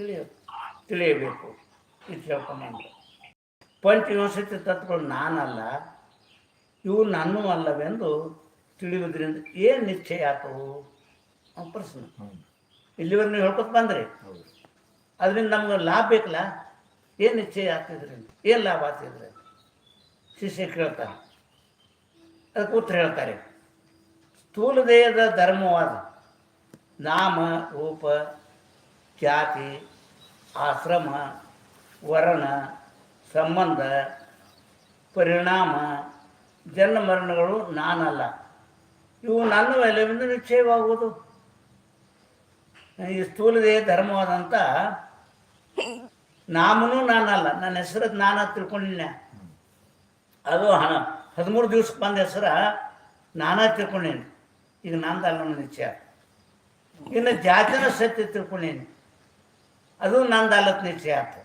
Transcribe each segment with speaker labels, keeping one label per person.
Speaker 1: ತಿಳಿಯ ತಿಳಿಯಬೇಕು. ಇದು ತಿಳ್ಕೊಂಬಂದು ಪಂಚವಿಂಶತಿ ತತ್ವಗಳು ನಾನಲ್ಲ ಇವು ನನ್ನೂ ಅಲ್ಲವೆಂದು ತಿಳಿಯುವುದರಿಂದ ಏನು ನಿಶ್ಚಯ ಆತವು ಅವ್ನ ಪ್ರಶ್ನೆ. ಇಲ್ಲಿವರೆಗೂ ನೀವು ಹೇಳ್ಕೊತ ಬಂದ್ರಿ? ಅದರಿಂದ ನಮ್ಗೆ ಲಾಭ ಬೇಕಲ್ಲ? ಏನು ನಿಶ್ಚಯ ಆಗ್ತಿದ್ರಿಂದ? ಏನು ಲಾಭ ಆಗ್ತಿದ್ರೆ ಶಿಷ್ಯ ಕೇಳ್ತಾರೆ ಅದಕ್ಕೆ ಉತ್ತರ ಹೇಳ್ತಾರೆ. ಸ್ಥೂಲ ದೇಹದ ಧರ್ಮವಾದ ನಾಮ ರೂಪ ಜಾತಿ ಆಶ್ರಮ, ವರ್ಣ, ಸಂಬಂಧ, ಪರಿಣಾಮ ಜನ್ಮ ಮರಣಗಳು ನಾನಲ್ಲ. ಇವು ನನ್ನ ಎಲ್ಲವಿಂದ ನಿಶ್ಚಯವಾಗುವುದು. ಈ ಸ್ಥೂಲದೇ ಧರ್ಮವಾದಂಥ ನಾಮನೂ ನಾನಲ್ಲ. ನನ್ನ ಹೆಸರು ನಾನು ತಿಳ್ಕೊಂಡಿನ ಅದು ಹಣ. ಹದಿಮೂರು ದಿವ್ಸಕ್ಕೆ ಬಂದ ಹೆಸರ ನಾನಾ ತಿಳ್ಕೊಂಡೇನೆ ಈಗ ನಂದಲ್ಲ ನನ್ನ ನಿಶ್ಚಯ. ಇನ್ನು ಜಾತಿನ ಸತ್ಯ ತಿಳ್ಕೊಂಡೇನಿ ಅದು ನಂದು ಅಲತ್ ನಿಶ್ಚಯ ಆಯ್ತು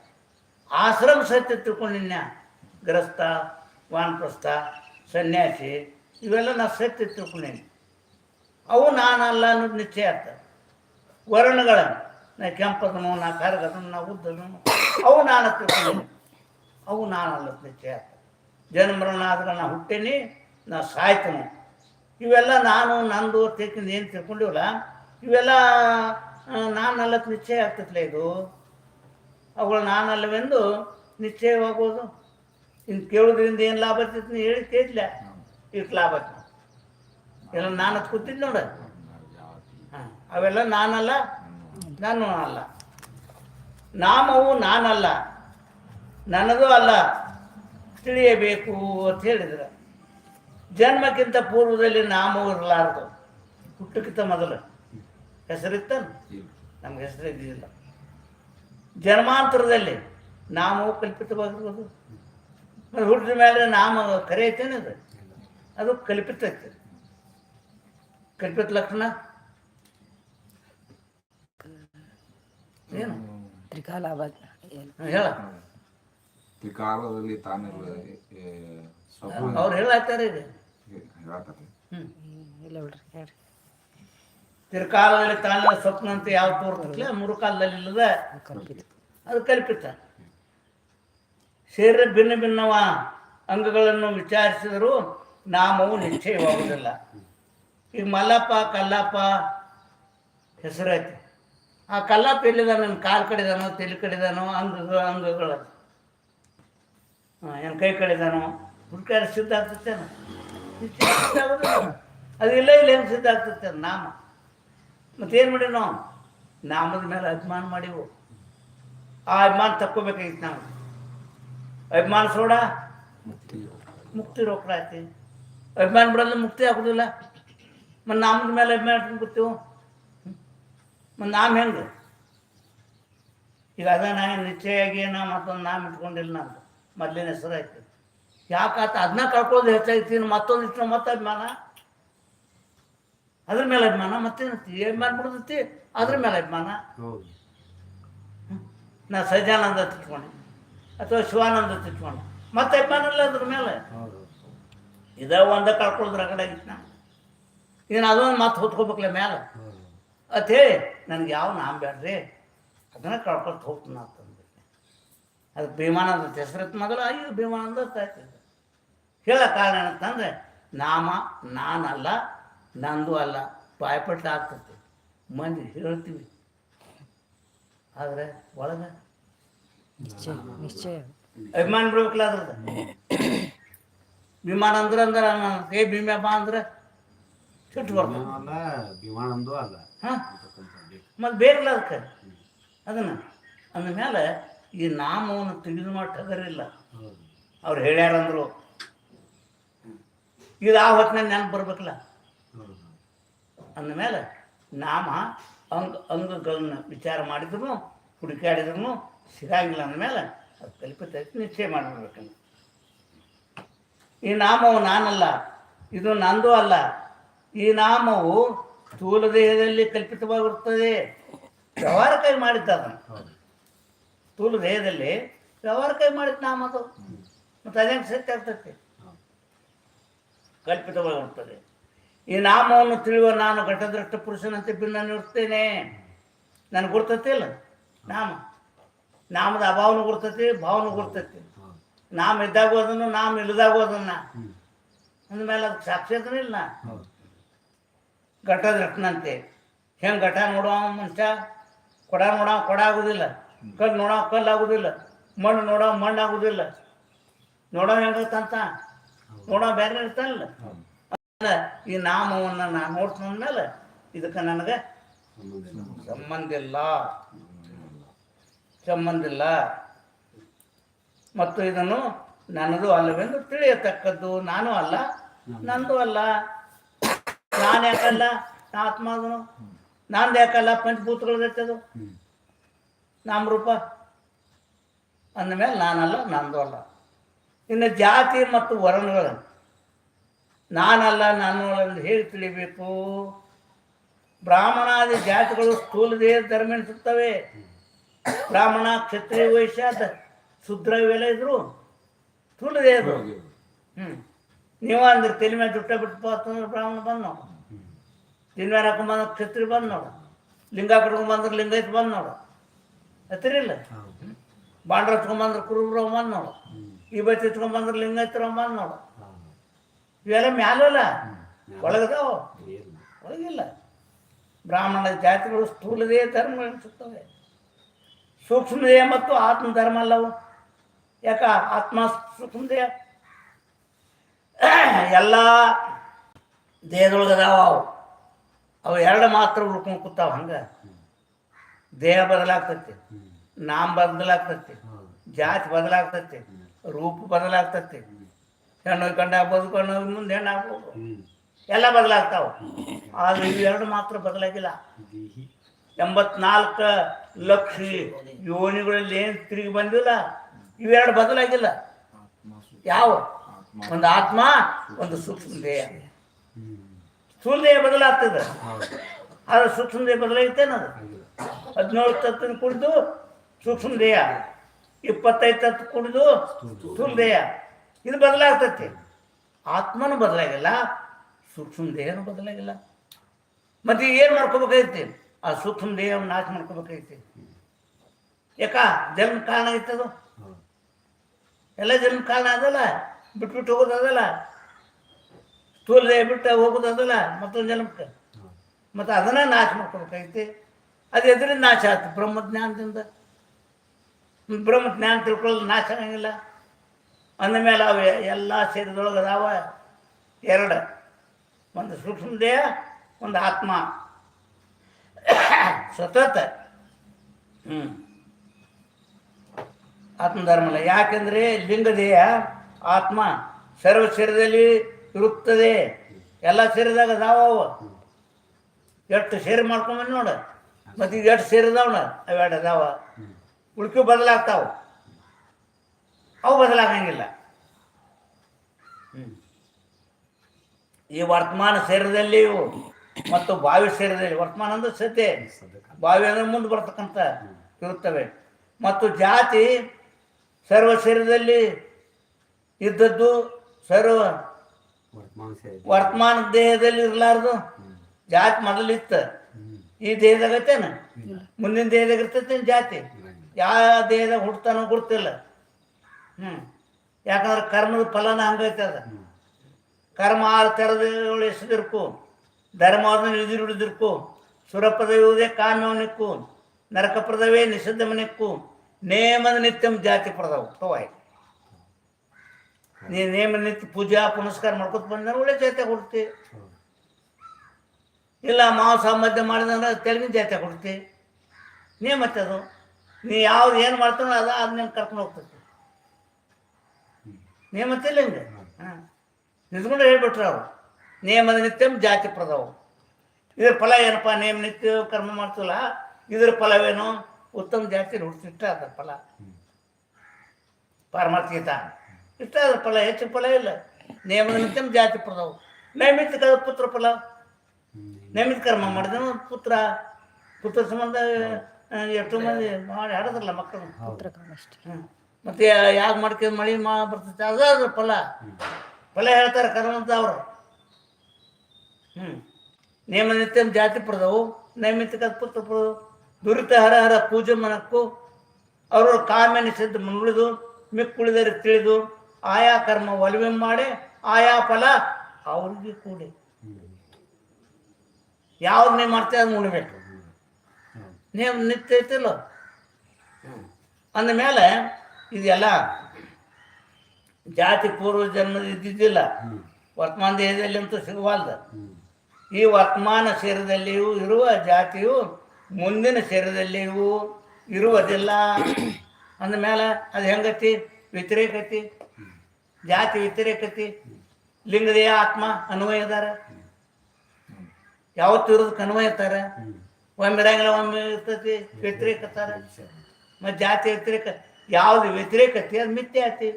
Speaker 1: ಆಶ್ರಮ ಸತ್ಯ ತಿಳ್ಕೊಂಡಿನ ಗ್ರಸ್ತ ವಾನಪ್ರಸ್ಥ, ಸನ್ಯಾಸಿ, ಇವೆಲ್ಲ ನಾ ಸತ್ಯ ತಿಳ್ಕೊಂಡೀನಿ. ಅವು ನಾನಲ್ಲ ಅನ್ನೋದು ನಿಶ್ಚಯ ಆಯ್ತು ವರ್ಣಗಳ ನಾ ಕೆಂಪದನು, ನಾ ಕರಗದನು, ನಾ ಉದ್ದನು ಅವು ನಾನು ತಿಳ್ಕೊಂಡೀನಿ. ಅವು ನಾನಲ್ಲ ನಿಶ್ಚಯ ಆಯ್ತು ಜನ್ಮರಣ ಆದ್ರೆ ನಾ ಹುಟ್ಟೇನಿ, ನಾ ಸಾಯ್ತನು. ಇವೆಲ್ಲ ನಾನು, ನಂದು ತಿಳ್ಕೊಂಡು ಏನು ತಿಳ್ಕೊಂಡಿವಲ್ಲ, ಇವೆಲ್ಲ ಆ, ನಾನಲ್ಲ ನಿಶ್ಚಯ ಆಗ್ತತ್ಲೆ ಇದು? ಅವುಗಳು ನಾನಲ್ಲವೆಂದು ನಿಶ್ಚಯವಾಗೋದು ಇನ್ನು ಕೇಳೋದ್ರಿಂದ ಏನು ಲಾಭ ಆಗ್ತೈತಿ ಹೇಳಿ ಕೇಳಿಲ್ಲ. ಇಷ್ಟು ಲಾಭ ಆಗ್ತದೆ ಎಲ್ಲ ನಾನು ಕೂತಿದ್ದು ನೋಡ. ಅವೆಲ್ಲ ನಾನಲ್ಲ ನಾನು ಅಲ್ಲ. ನಾಮವು ನಾನಲ್ಲ ನನ್ನದು ಅಲ್ಲ. ತಿಳಿಯಬೇಕು ಅಂತ ಹೇಳಿದ್ರು. ಜನ್ಮಕ್ಕಿಂತ ಪೂರ್ವದಲ್ಲಿ ನಾಮವು ಇರಲಾರದು. ಹುಟ್ಟಕ್ಕಿಂತ ಮೊದಲು. ಹೆಸರಿತ್ತಾನ
Speaker 2: ಇಲ್ಲ
Speaker 1: ನಮ್ಗೆ ಹೆಸರು ಇದ್ದಿಲ್ಲ ಜನ್ಮಾಂತರದಲ್ಲಿ ನಾಮ ಕಲ್ಪಿತವಾಗಿರ್ಬೋದು ಅದು ಹುಟ್ಟಿದ ಮೇಲೆ ನಾಮ ಕರೆ ಐತೇನೆ ಅದು. ಅದು ಕಲ್ಪಿತ ಐತೆ ಕಲ್ಪಿತ ಲಕ್ಷಣ? ಏನು? ತ್ರಿಕಾಲ ಹೇಳ.
Speaker 2: ತ್ರಿಕಾಲದಲ್ಲಿ ತಾನಿರುವ
Speaker 1: ಅವ್ರು ಹೇಳಾಕ್ತಾರೆ ಈಗ?
Speaker 2: ಹೇಳಕತ್ತಿ
Speaker 1: ಹ್ಮ್
Speaker 3: ಇಲ್ಲ ಬಿಡ್ರಿ ಹೇಳ್ರಿ.
Speaker 1: ತಿರುಕಾಲದಲ್ಲಿ ತಾನ ಅಂತ ಯಾವ ತೋರ್ತಲ್ಲ ಮೂರು ಕಾಲದಲ್ಲಿ ಇಲ್ಲದ ಅದು ಕಲ್ಪಿತ. ಶರೀರ ಭಿನ್ನ ಭಿನ್ನವ ಅಂಗಗಳನ್ನು ವಿಚಾರಿಸಿದರೂ ನಾಮವು ನಿಶ್ಚಯವಾಗುವುದಿಲ್ಲ. ಈಗ ಮಲ್ಲಪ್ಪ, ಕಲ್ಲಪ್ಪ ಹೆಸರೈತಿ ಆ ಕಲ್ಲಪ್ಪ ಎಲ್ಲಿದಾನ ಕಾಲು ಕಡಿದಾನೋ, ತಲೆ ಕಡಿದಾನೋ, ಅಂಗಗಳು ಅಂಗಗಳು ಏನು ಕೈ ಕಡಿದಾನೋ ಹುಡುಕಾರ ಸಿದ್ಧ ಆಗ್ತೈತೆ ಅದು ಇಲ್ಲ ಇಲ್ಲ ಏನು ಸಿದ್ಧ ಆಗ್ತೈತೆ ನಾಮ. ಮತ್ತೇನು ಮಾಡಿ ನಾವು? ನಾಮದ ಮೇಲೆ ಅಭಿಮಾನ ಮಾಡಿವು. ಆ ಅಭಿಮಾನ ತಕ್ಕೋಬೇಕಾಗಿತ್ತು ನಾವು. ಅಭಿಮಾನ ಸೋಡ? ಮುಕ್ತಿ ರೋಕಡ ಐತಿ ಅಭಿಮಾನ ಬಿಡೋದ್ರೆ ಮುಕ್ತಿ ಆಗೋದಿಲ್ಲ. ಮತ್ತು ನಾಮದ ಮೇಲೆ ಅಭಿಮಾನ ಇಟ್ಕೊಂಡ್ಬಿಡ್ತೀವಿ ಮತ್ತು ನಾಮ ಹೆಂಗೆ? ಈಗ ಅದನ್ನ ನಾ ನಿಶ್ಚಯಾಗಿ ನಾ ಮತ್ತೊಂದು ನಾಮ ಇಟ್ಕೊಂಡಿಲ್ಲ ನಾನು ಮೊದಲಿನ ಹೆಸರು ಐತಿ ಯಾಕಾತ ಅದನ್ನ ಕಳ್ಕೊಳ್ಳೋದು ಹೆಚ್ಚಾಗಿತ್ತು ಮತ್ತೊಂದು ಇಟ್ಟು ಮತ್ತೆ ಅಭಿಮಾನ ಅದ್ರ ಮೇಲೆ ಅಭಿಮಾನ ಮತ್ತೇನೈತಿ ಏನ್ ಮಾಡ್ಬಿಡ್ತೈತಿ? ಅದ್ರ ಮೇಲೆ ಅಭಿಮಾನ. ನಾ ಸಜಾನಂದ ತಿಟ್ಕೊಂಡೆ ಅಥವಾ ಶಿವಾನಂದ ತಿಟ್ಕೊಂಡೆ ಮತ್ತೆ ಅಭಿಮಾನ ಇಲ್ಲ ಅದ್ರ ಮೇಲೆ. ಇದ ಒಂದ ಕಳ್ಕೊಳ್ಳೋದ್ರ ಕಡೆ ಆಗಿತ್ತು ನಾನು ಇನ್ನು ಅದೊಂದು ಮತ್ತೆ ಹೊತ್ಕೋಬೇಕಲ್ಲ ಮೇಲೆ ಅತ್ ಹೇಳಿ ನನಗೆ ಯಾವ ನಾಮ ಬೇಡ್ರಿ ಅದನ್ನ ಕಳ್ಕೊಳ್ತ ಹೋಗ್ತೀನಿ ಅಂತಂದ್ಬಿಟ್ಟೆ ಅದಕ್ಕೆ ಭೀಮಾನಂದ ಹೆಸರತ್ ಮೊದಲು ಅಯ್ಯೋ ಭೀಮಾನಂದ ಹೇಳೋ ಕಾರಣ ಏನಂತಂದ್ರೆ ನಾಮ ನಾನಲ್ಲ ನಂದು ಅಲ್ಲ ಪಾಯಪಟ್ಟ ಆಗ್ತದೆ. ಮಂದಿ ಹೇಳ್ತೀವಿ. ಆದರೆ ಒಳಗೆ
Speaker 3: ನಿಶ್ಚಯ
Speaker 1: ಅಭಿಮಾನ ಬಿಡ್ಬೇಕಲ್ಲ ಅದ್ರದ್ದು. ವಿಮಾನ ಅಂದ್ರೆ ಅಂದ್ರೆ ಏ ಭೀಮ್ಯಪ್ಪ ಅಂದ್ರೆ ಸಿಟ್ಟು ಬರ್ತದೆ
Speaker 4: ವಿಮಾನಂದು ಅಲ್ಲ.
Speaker 1: ಮತ್ತು ಬೇಕಲ್ಲ ಅದಕ್ಕೆ. ಅದನ್ನು ಅಂದಮೇಲೆ ಈ ನಾಮವನ್ನು ತೆಗೆದು
Speaker 4: ಮಾಡಿಲ್ಲ
Speaker 1: ಅವ್ರು ಹೇಳ್ಯಾರಂದ್ರು. ಇದು ಆ ಹೊತ್ತಿನಲ್ಲಿ ನೆನಪು ಬರ್ಬೇಕಲ್ಲ. ಅಂದಮೇಲೆ ನಾಮ ಅಂಗ ಅಂಗಗಳನ್ನು ವಿಚಾರ ಮಾಡಿದ್ರು ಹುಡುಕಾಡಿದ್ರು ಸಿಗಂಗಿಲ್ಲ ಅಂದಮೇಲೆ ಅದು ಕಲ್ಪಿತ ನಿಶ್ಚಯ ಮಾಡಿಬಿಡ್ಬೇಕಂತ. ಈ ನಾಮವು ನಾನಲ್ಲ ಇದು ನಂದು ಅಲ್ಲ. ಈ ನಾಮವು ಸ್ಥೂಲ ದೇಹದಲ್ಲಿ ಕಲ್ಪಿತವಾಗಿರುತ್ತದೆ. ವ್ಯವಹಾರಕ್ಕಾಗಿ ಮಾಡಿದ್ದ ಅದನ್ನು. ಸ್ಥೂಲ ದೇಹದಲ್ಲಿ ವ್ಯವಹಾರಕ್ಕಾಗಿ ಮಾಡಿದ ನಾಮ ಅದು. ಮತ್ತು ಅದೇನು ಸತ್ಯ ಆಗ್ತೈತಿ ಕಲ್ಪಿತವಾಗಿರುತ್ತದೆ. ಈ ನಾಮವನ್ನು ತಿಳಿಯುವ ನಾನು ಘಟದೃಷ್ಟ ಪುರುಷನಂತೆ ಭಿನ್ನ ನಿರ್ತೇನೆ ನನಗೆ ಗುರ್ತತೆ ಇಲ್ಲ? ನಾಮ. ನಾಮದ ಅಭಾವನು ಗುರ್ತೈತಿ ಭಾವನು ಗುರ್ತೈತಿ ನಾಮ ಇದ್ದಾಗ ಅದನ್ನು ನಾಮ ಇಲ್ಲದಾಗ
Speaker 4: ಅದನ್ನ
Speaker 1: ಅಂದಮೇಲೆ ಅದಕ್ಕೆ ಸಾಕ್ಷಾತ್ನ ಇಲ್ಲ.
Speaker 4: ಹೌದು
Speaker 1: ಘಟದ ರತ್ನಂತೆ ಹೆಂಗೆ ಘಟ ನೋಡುವ ಮನುಷ್ಯ? ಕೊಡ ನೋಡ, ಕೊಡ ಆಗುದಿಲ್ಲ. ಕಲ್ಲು ನೋಡೋ, ಕಲ್ಲು ಆಗುದಿಲ್ಲ. ಮಣ್ಣು ನೋಡೋ, ಮಣ್ಣು ಆಗುದಿಲ್ಲ. ನೋಡೋ ಹೆಂಗತ್ತಂತ ನೋಡೋ ಬೇರೆ ಇರ್ತಲ್ಲ ಈ ನಾಮವನ್ನು ನಾನು ನೋಡ್ಕೊಂಡ್ಮೇಲೆ ಇದಕ್ಕೆ ನನಗೆ
Speaker 4: ಸಂಬಂಧ ಇಲ್ಲ
Speaker 1: ಸಂಬಂಧ ಮತ್ತು ಇದನ್ನು ನನ್ನದು ಅಲ್ಲವೆಂದು ತಿಳಿಯತಕ್ಕದ್ದು. ನಾನು ಅಲ್ಲ, ನಂದು ಅಲ್ಲ. ನಾನು ಯಾಕಲ್ಲ? ನಾ ಆತ್ಮ ಅದನು ನಂದು ಯಾಕಲ್ಲ? ಪಂಚಭೂತಗಳು ಅದು
Speaker 4: ಹ್ಮ್
Speaker 1: ನಾಮರೂಪ. ಅಂದಮೇಲೆ ನಾನಲ್ಲ, ನಂದು ಅಲ್ಲ. ಇನ್ನು ಜಾತಿ ಮತ್ತು ವರ್ಣಗಳನ್ನು ನಾನಲ್ಲ ನಾನು ಅಲ್ಲಿ ಹೇಗೆ ತಿಳಿಬೇಕು. ಬ್ರಾಹ್ಮಣಾದಿ ಜಾತಿಗಳು ಸ್ಥೂಲ ದೇಹ ಧರ್ಮ ಎನಿಸುತ್ತವೆ ಬ್ರಾಹ್ಮಣ ಕ್ಷತ್ರಿಯ ವೈಶ್ಯ ಶುದ್ರ ಇವೆಲ್ಲ ಇದ್ರು ಸ್ಥೂಲ ದೇಹದ್ರು ಹ್ಞೂ ನೀವು ಅಂದ್ರೆ ತಲೆ ಮೇಲೆ ದುಟ್ಟ ಬಿಟ್ಟು ಅಂತಂದ್ರೆ ಬ್ರಾಹ್ಮಣ ಬಂದು ನೋಡು. ತಿನ್ ಮೇಲೆ ಹಾಕೊಂಬಂದ್ರೆ ಕ್ಷತ್ರಿ ಬಂದು ನೋಡು. ಲಿಂಗ ಕಟ್ಕೊಂಬಂದ್ರೆ ಲಿಂಗೈತ್ ಬಂದು ನೋಡು. ಹತ್ತಿರಿಲ್ಲ? ಬಾಂಡ್ರ ಹಚ್ಕೊಂಬಂದ್ರೆ ಕುರುಬ್ರ ಬಂದು ನೋಡು. ಈ ಬತ್ತಿ ಹಚ್ಕೊಂಬಂದ್ರೆ ಲಿಂಗೈತ್ರ ಬಂದು ನೋಡು. ಇವೆಲ್ಲ ಮ್ಯಾಲಲ್ಲ. ಒಳಗದಾವ. ಒಳಗಿಲ್ಲ. ಬ್ರಾಹ್ಮಣ ಜಾತಿಗಳು ಸ್ಥೂಲದೇ ಧರ್ಮ ಅನಿಸುತ್ತವೆ. ಸೂಕ್ಷ್ಮದೇಹ ಮತ್ತು ಆತ್ಮ ಧರ್ಮ ಅಲ್ಲವು. ಯಾಕ? ಆತ್ಮ ಸೂಕ್ಷ್ಮದೇಹ ಎಲ್ಲ ದೇಹದೊಳಗದಾವ ಅವು. ಅವು ಎರಡು ಮಾತ್ರ ಉಳ್ಕೊಂಡು ಕೂತಾವ ಹಂಗೆ. ದೇಹ ಬದಲಾಗ್ತೈತಿ. ನಾಮ ಬದಲಾಗ್ತೈತಿ. ಜಾತಿ ಬದಲಾಗ್ತೈತಿ. ರೂಪ ಬದಲಾಗ್ತೈತಿ. ಹೆಣ್ಣು ಗಂಡ ಬದುಕೊಂಡು ಮುಂದೆ ಹೆಣ್ಣು ಆಗ್ಬೋದು ಎಲ್ಲ ಬದಲಾಗ್ತಾವ. ಆದ್ರೆ ಇವೆರಡು ಮಾತ್ರ ಬದಲಾಗಿಲ್ಲ. ಎಂಬತ್ನಾಲ್ಕು ಲಕ್ಷ ಯೋನಿಗಳಲ್ಲಿ ಏನು ತಿರುಗಿ ಬಂದಿಲ್ಲ? ಇವೆರಡು ಬದಲಾಗಿಲ್ಲ. ಯಾವ? ಒಂದು ಆತ್ಮ ಒಂದು ಸೂಕ್ಷ್ಮ ದೇಹ ದೇಹ ಬದಲಾಗ್ತದೆ. ಆದ್ರೆ ಸೂಕ್ಷ್ಮ ದೇಹ ಬದಲಾಗಿತ್ತೇನದು?
Speaker 4: ಅದು
Speaker 1: ಹದಿನೇಳು ತತ್ತಿನ ಕುಡಿದು ಸೂಕ್ಷ್ಮ ದೇಹ ಇಪ್ಪತ್ತೈದು ತತ್ತು ಕುಡಿದು ಸ್ಥೂಲ ದೇಹ ಇದು ಬದಲಾಗ್ತೈತಿ. ಆತ್ಮನೂ ಬದಲಾಗಿಲ್ಲ, ಸೂಕ್ಷ್ಮ ದೇಹನೂ ಬದಲಾಗಿಲ್ಲ. ಮತ್ತೆ ಏನು ಮಾಡ್ಕೋಬೇಕಾಗೈತಿ ಆ ಸೂಕ್ಷ್ಮ ದೇಹವನ್ನು ನಾಶ ಮಾಡ್ಕೋಬೇಕಾಗೈತಿ ಯಾಕ? ಜನ್ಮ ಕಾರಣ ಐತದು ಎಲ್ಲ ಜನ್ಮ ಕಾರಣ ಅದಲ್ಲ. ಬಿಟ್ಬಿಟ್ಟು ಹೋಗೋದಲ್ಲ ಸ್ಥೂಲ ದೇಹ ಬಿಟ್ಟು ಹೋಗೋದಲ್ಲ ಮತ್ತೊಂದು ಜನ್ಮಕ್ಕೆ.
Speaker 4: ಮತ್ತೆ
Speaker 1: ಮತ್ತು ಅದನ್ನ ನಾಶ ಮಾಡ್ಕೋಬೇಕಾಗೈತಿ ಅದು ಎದುರಿಂದ ನಾಶ ಆಯ್ತು ಬ್ರಹ್ಮಜ್ಞಾನದಿಂದ. ಬ್ರಹ್ಮಜ್ಞಾನ ತಿಳ್ಕೊಳ್ಳೋದು ನಾಶ ಆಗಂಗಿಲ್ಲ. ಅಂದಮೇಲೆ ಅವು ಎಲ್ಲ ಶರೀರದೊಳಗೆ ಅದಾವ ಎರಡು. ಒಂದು ಸೂಕ್ಷ್ಮ ದೇಹ ಒಂದು ಆತ್ಮ. ಸತತ. ಹ್ಞೂ ಆತ್ಮಧರ್ಮಲ್ಲ ಯಾಕೆಂದರೆ ಲಿಂಗದೇಹ ಆತ್ಮ ಸರ್ವ ಶರೀರದಲ್ಲಿ ಇರುತ್ತದೆ. ಎಲ್ಲ ಶರೀರದಾಗ ಅದಾವ ಅವು. ಎಷ್ಟು ಸೇರಿ ಮಾಡ್ಕೊಂಬಂದು ನೋಡು. ಮತ್ತು ಇದು ಎಷ್ಟು ಸೇರಿದಾವಣ? ಅವೆರಡು ಅದಾವ ಉಳ್ಕೆ ಬದಲಾಗ್ತಾವ. ಅವು ಬದಲಾಗಂಗಿಲ್ಲ. ಈ ವರ್ತಮಾನ ಶರೀರದಲ್ಲಿಯೂ ಮತ್ತು ಬಾವಿ ಶರೀರದಲ್ಲಿ ವರ್ತಮಾನ ಅಂದ್ರೆ ಸತ್ಯ. ಬಾವಿ ಅಂದ್ರೆ ಮುಂದೆ ಬರ್ತಕ್ಕಂಥ ಇರುತ್ತವೆ. ಮತ್ತು ಜಾತಿ ಸರ್ವ ಶರೀರದಲ್ಲಿ ಇದ್ದದ್ದು ಸರ್ವ
Speaker 4: ವರ್ತಮಾನ
Speaker 1: ದೇಹದಲ್ಲಿ ಇರಲಾರ್ದು. ಜಾತಿ ಮೊದಲಿತ್ತು ಈ ದೇಹದಾಗ ಐತೇನ? ಮುಂದಿನ ದೇಹದಾಗ ಇರ್ತೈತೇನು ಜಾತಿ? ಯಾವ ದೇಹದಾಗ ಹುಡ್ತಾನೋ ಗೊತ್ತಿಲ್ಲ. ಹ್ಞೂ ಯಾಕಂದ್ರೆ ಕರ್ಮದ ಫಲನ ಹಂಗೈತೆ ಅದು. ಕರ್ಮ ಆರು ಥರದ ಎಸೆದಿರ್ಕು ಧರ್ಮವನ್ನು ಎದುರುಡಿದಿರ್ಕು ಸುರಪದವಿಯುವುದೇ ಕಾನೂನಿಕ್ಕು, ನರಕಪ್ರದವೇ ನಿಷಿದ್ಧಮನಿಕ್ಕು, ನೇಮದ ನಿತ್ಯಂ ಜಾತಿ ಪ್ರದವು. ತವಾಯ್ ನೀ ನೇಮ ನಿತ್ಯ ಪೂಜಾ ಪುನಸ್ಕಾರ ಮಾಡ್ಕೊತ ಬಂದ್ರೆ ಒಳ್ಳೆ ಜಾತಿ ಕೊಡ್ತಿ. ಇಲ್ಲ ಮಾಂಸ ಮಧ್ಯ ಮಾಡಿದಂದ್ರೆ ತೆಲುಗಿನ ಜಾತಿ ಕೊಡ್ತಿ. ನೇಮತ್ತೆ ಅದು ನೀ ಯಾವ್ದು ಏನು ಮಾಡ್ತಾನೋ ಅದು ಅದನ್ನ ಕರ್ಕೊಂಡು ಹೋಗ್ತೈತಿ ನೇಮತ್ತಿಲ್ಲ ಹಿಂಗೆ? ಹಾಂ. ನಿಂತ್ಕೊಂಡು ಹೇಳ್ಬಿಟ್ರು ಅವರು. ನೇಮದ ನಿತ್ಯಂ ಜಾತಿ ಪ್ರದವ. ಇದ್ರ ಫಲ ಏನಪ್ಪ? ನೇಮ ನಿತ್ಯ ಕರ್ಮ ಮಾಡ್ತೀವಲ್ಲ ಇದ್ರ ಫಲವೇನು? ಉತ್ತಮ ಜಾತಿ ಹುಡ್ತಿ ಇಷ್ಟ ಅದ್ರ ಫಲ. ಪಾರಮಾರ್ಥಿಕ ಇಷ್ಟ ಅದ್ರ ಫಲ ಹೆಚ್ಚು ಫಲ ಇಲ್ಲ. ನೇಮದ ನಿತ್ಯಂ ಜಾತಿ ಪ್ರದವು. ನೈಮಿತ್ ಪುತ್ರ ಫಲ. ನೈಮಿತ್ ಕರ್ಮ ಮಾಡಿದನು ಪುತ್ರ. ಪುತ್ರ ಸಂಬಂಧ ಎಷ್ಟು ಮಂದಿ ಮಾಡಿ ಹಾಡೋದ್ರಲ್ಲ ಮಕ್ಕಳು.
Speaker 3: ಪುತ್ರ
Speaker 1: ಹ್ಮ್. ಮತ್ತೆ ಯಾವ ಮಾಡ್ಕೆ ಮಳೆ ಮಾ ಬರ್ತೈತೆ ಅದ ಅದ್ರ ಫಲ ಫಲ ಹೇಳ್ತಾರೆ ಕರ್ಮಂತ ಅವರು. ಹ್ಞೂ ನೇಮ ನಿತ್ಯಂ ಜಾತಿ ಪಡೆದವು ನೈಮಿತ್ಯ ಪುತ್ರ ಪ್ರದವು. ದುರಿತ ಹರ ಪೂಜೆ ಮನಕ್ಕೂ ಅವರು ಕಾಮೆನಿಸಿದ್ದು ಮುಳುದು ಮಿಕ್ಕುಳಿದರೆ ತಿಳಿದು ಆಯಾ ಕರ್ಮ ಒಲವೆ ಮಾಡಿ ಆಯಾ ಫಲ ಅವ್ರಿಗೆ ಕೂಡಿ. ಯಾವ್ದು ನೀವು ಮಾಡ್ತೀವಿ ಅದು ಉಣಬೇಕು ನೀವು ನಿತ್ಯ ಐತಿಲ್ಲ. ಅಂದಮೇಲೆ ಇದೆಲ್ಲ ಜಾತಿ ಪೂರ್ವ ಜನ್ಮದ ಇದ್ದಿದ್ದಿಲ್ಲ. ವರ್ತಮಾನ ದೇಹದಲ್ಲಿ ಅಂತೂ ಸಿಗಬಾರ್ದು ಈ ವರ್ತಮಾನ ಶರೀರದಲ್ಲಿಯೂ ಇರುವ ಜಾತಿಯು ಮುಂದಿನ ಶರೀರದಲ್ಲಿಯೂ ಇರುವುದಿಲ್ಲ. ಅಂದಮೇಲೆ ಅದು ಹೆಂಗತಿ? ವ್ಯತಿರೇಕತಿ. ಜಾತಿ ವ್ಯತಿರೇಕತಿ. ಲಿಂಗದೇಹ ಆತ್ಮ ಅನ್ವಯ ಇದಾರೆ. ಯಾವತ್ತು ಇರೋದಕ್ಕೆ ಅನ್ವಯ ಇರ್ತಾರೆ. ಒಮ್ಮೆ ಇರಂಗಿಲ್ಲ ಒಮ್ಮೆ ಇರ್ತತಿ ವ್ಯತಿರೇಕತ್ತಾರ ಮತ್ತು ಜಾತಿ ವ್ಯತಿರೇಕ ಯಾವ್ದು ವ್ಯತಿರೇಕತೆ ಅದು ಮಿಥ್ಯ ಐತಿ.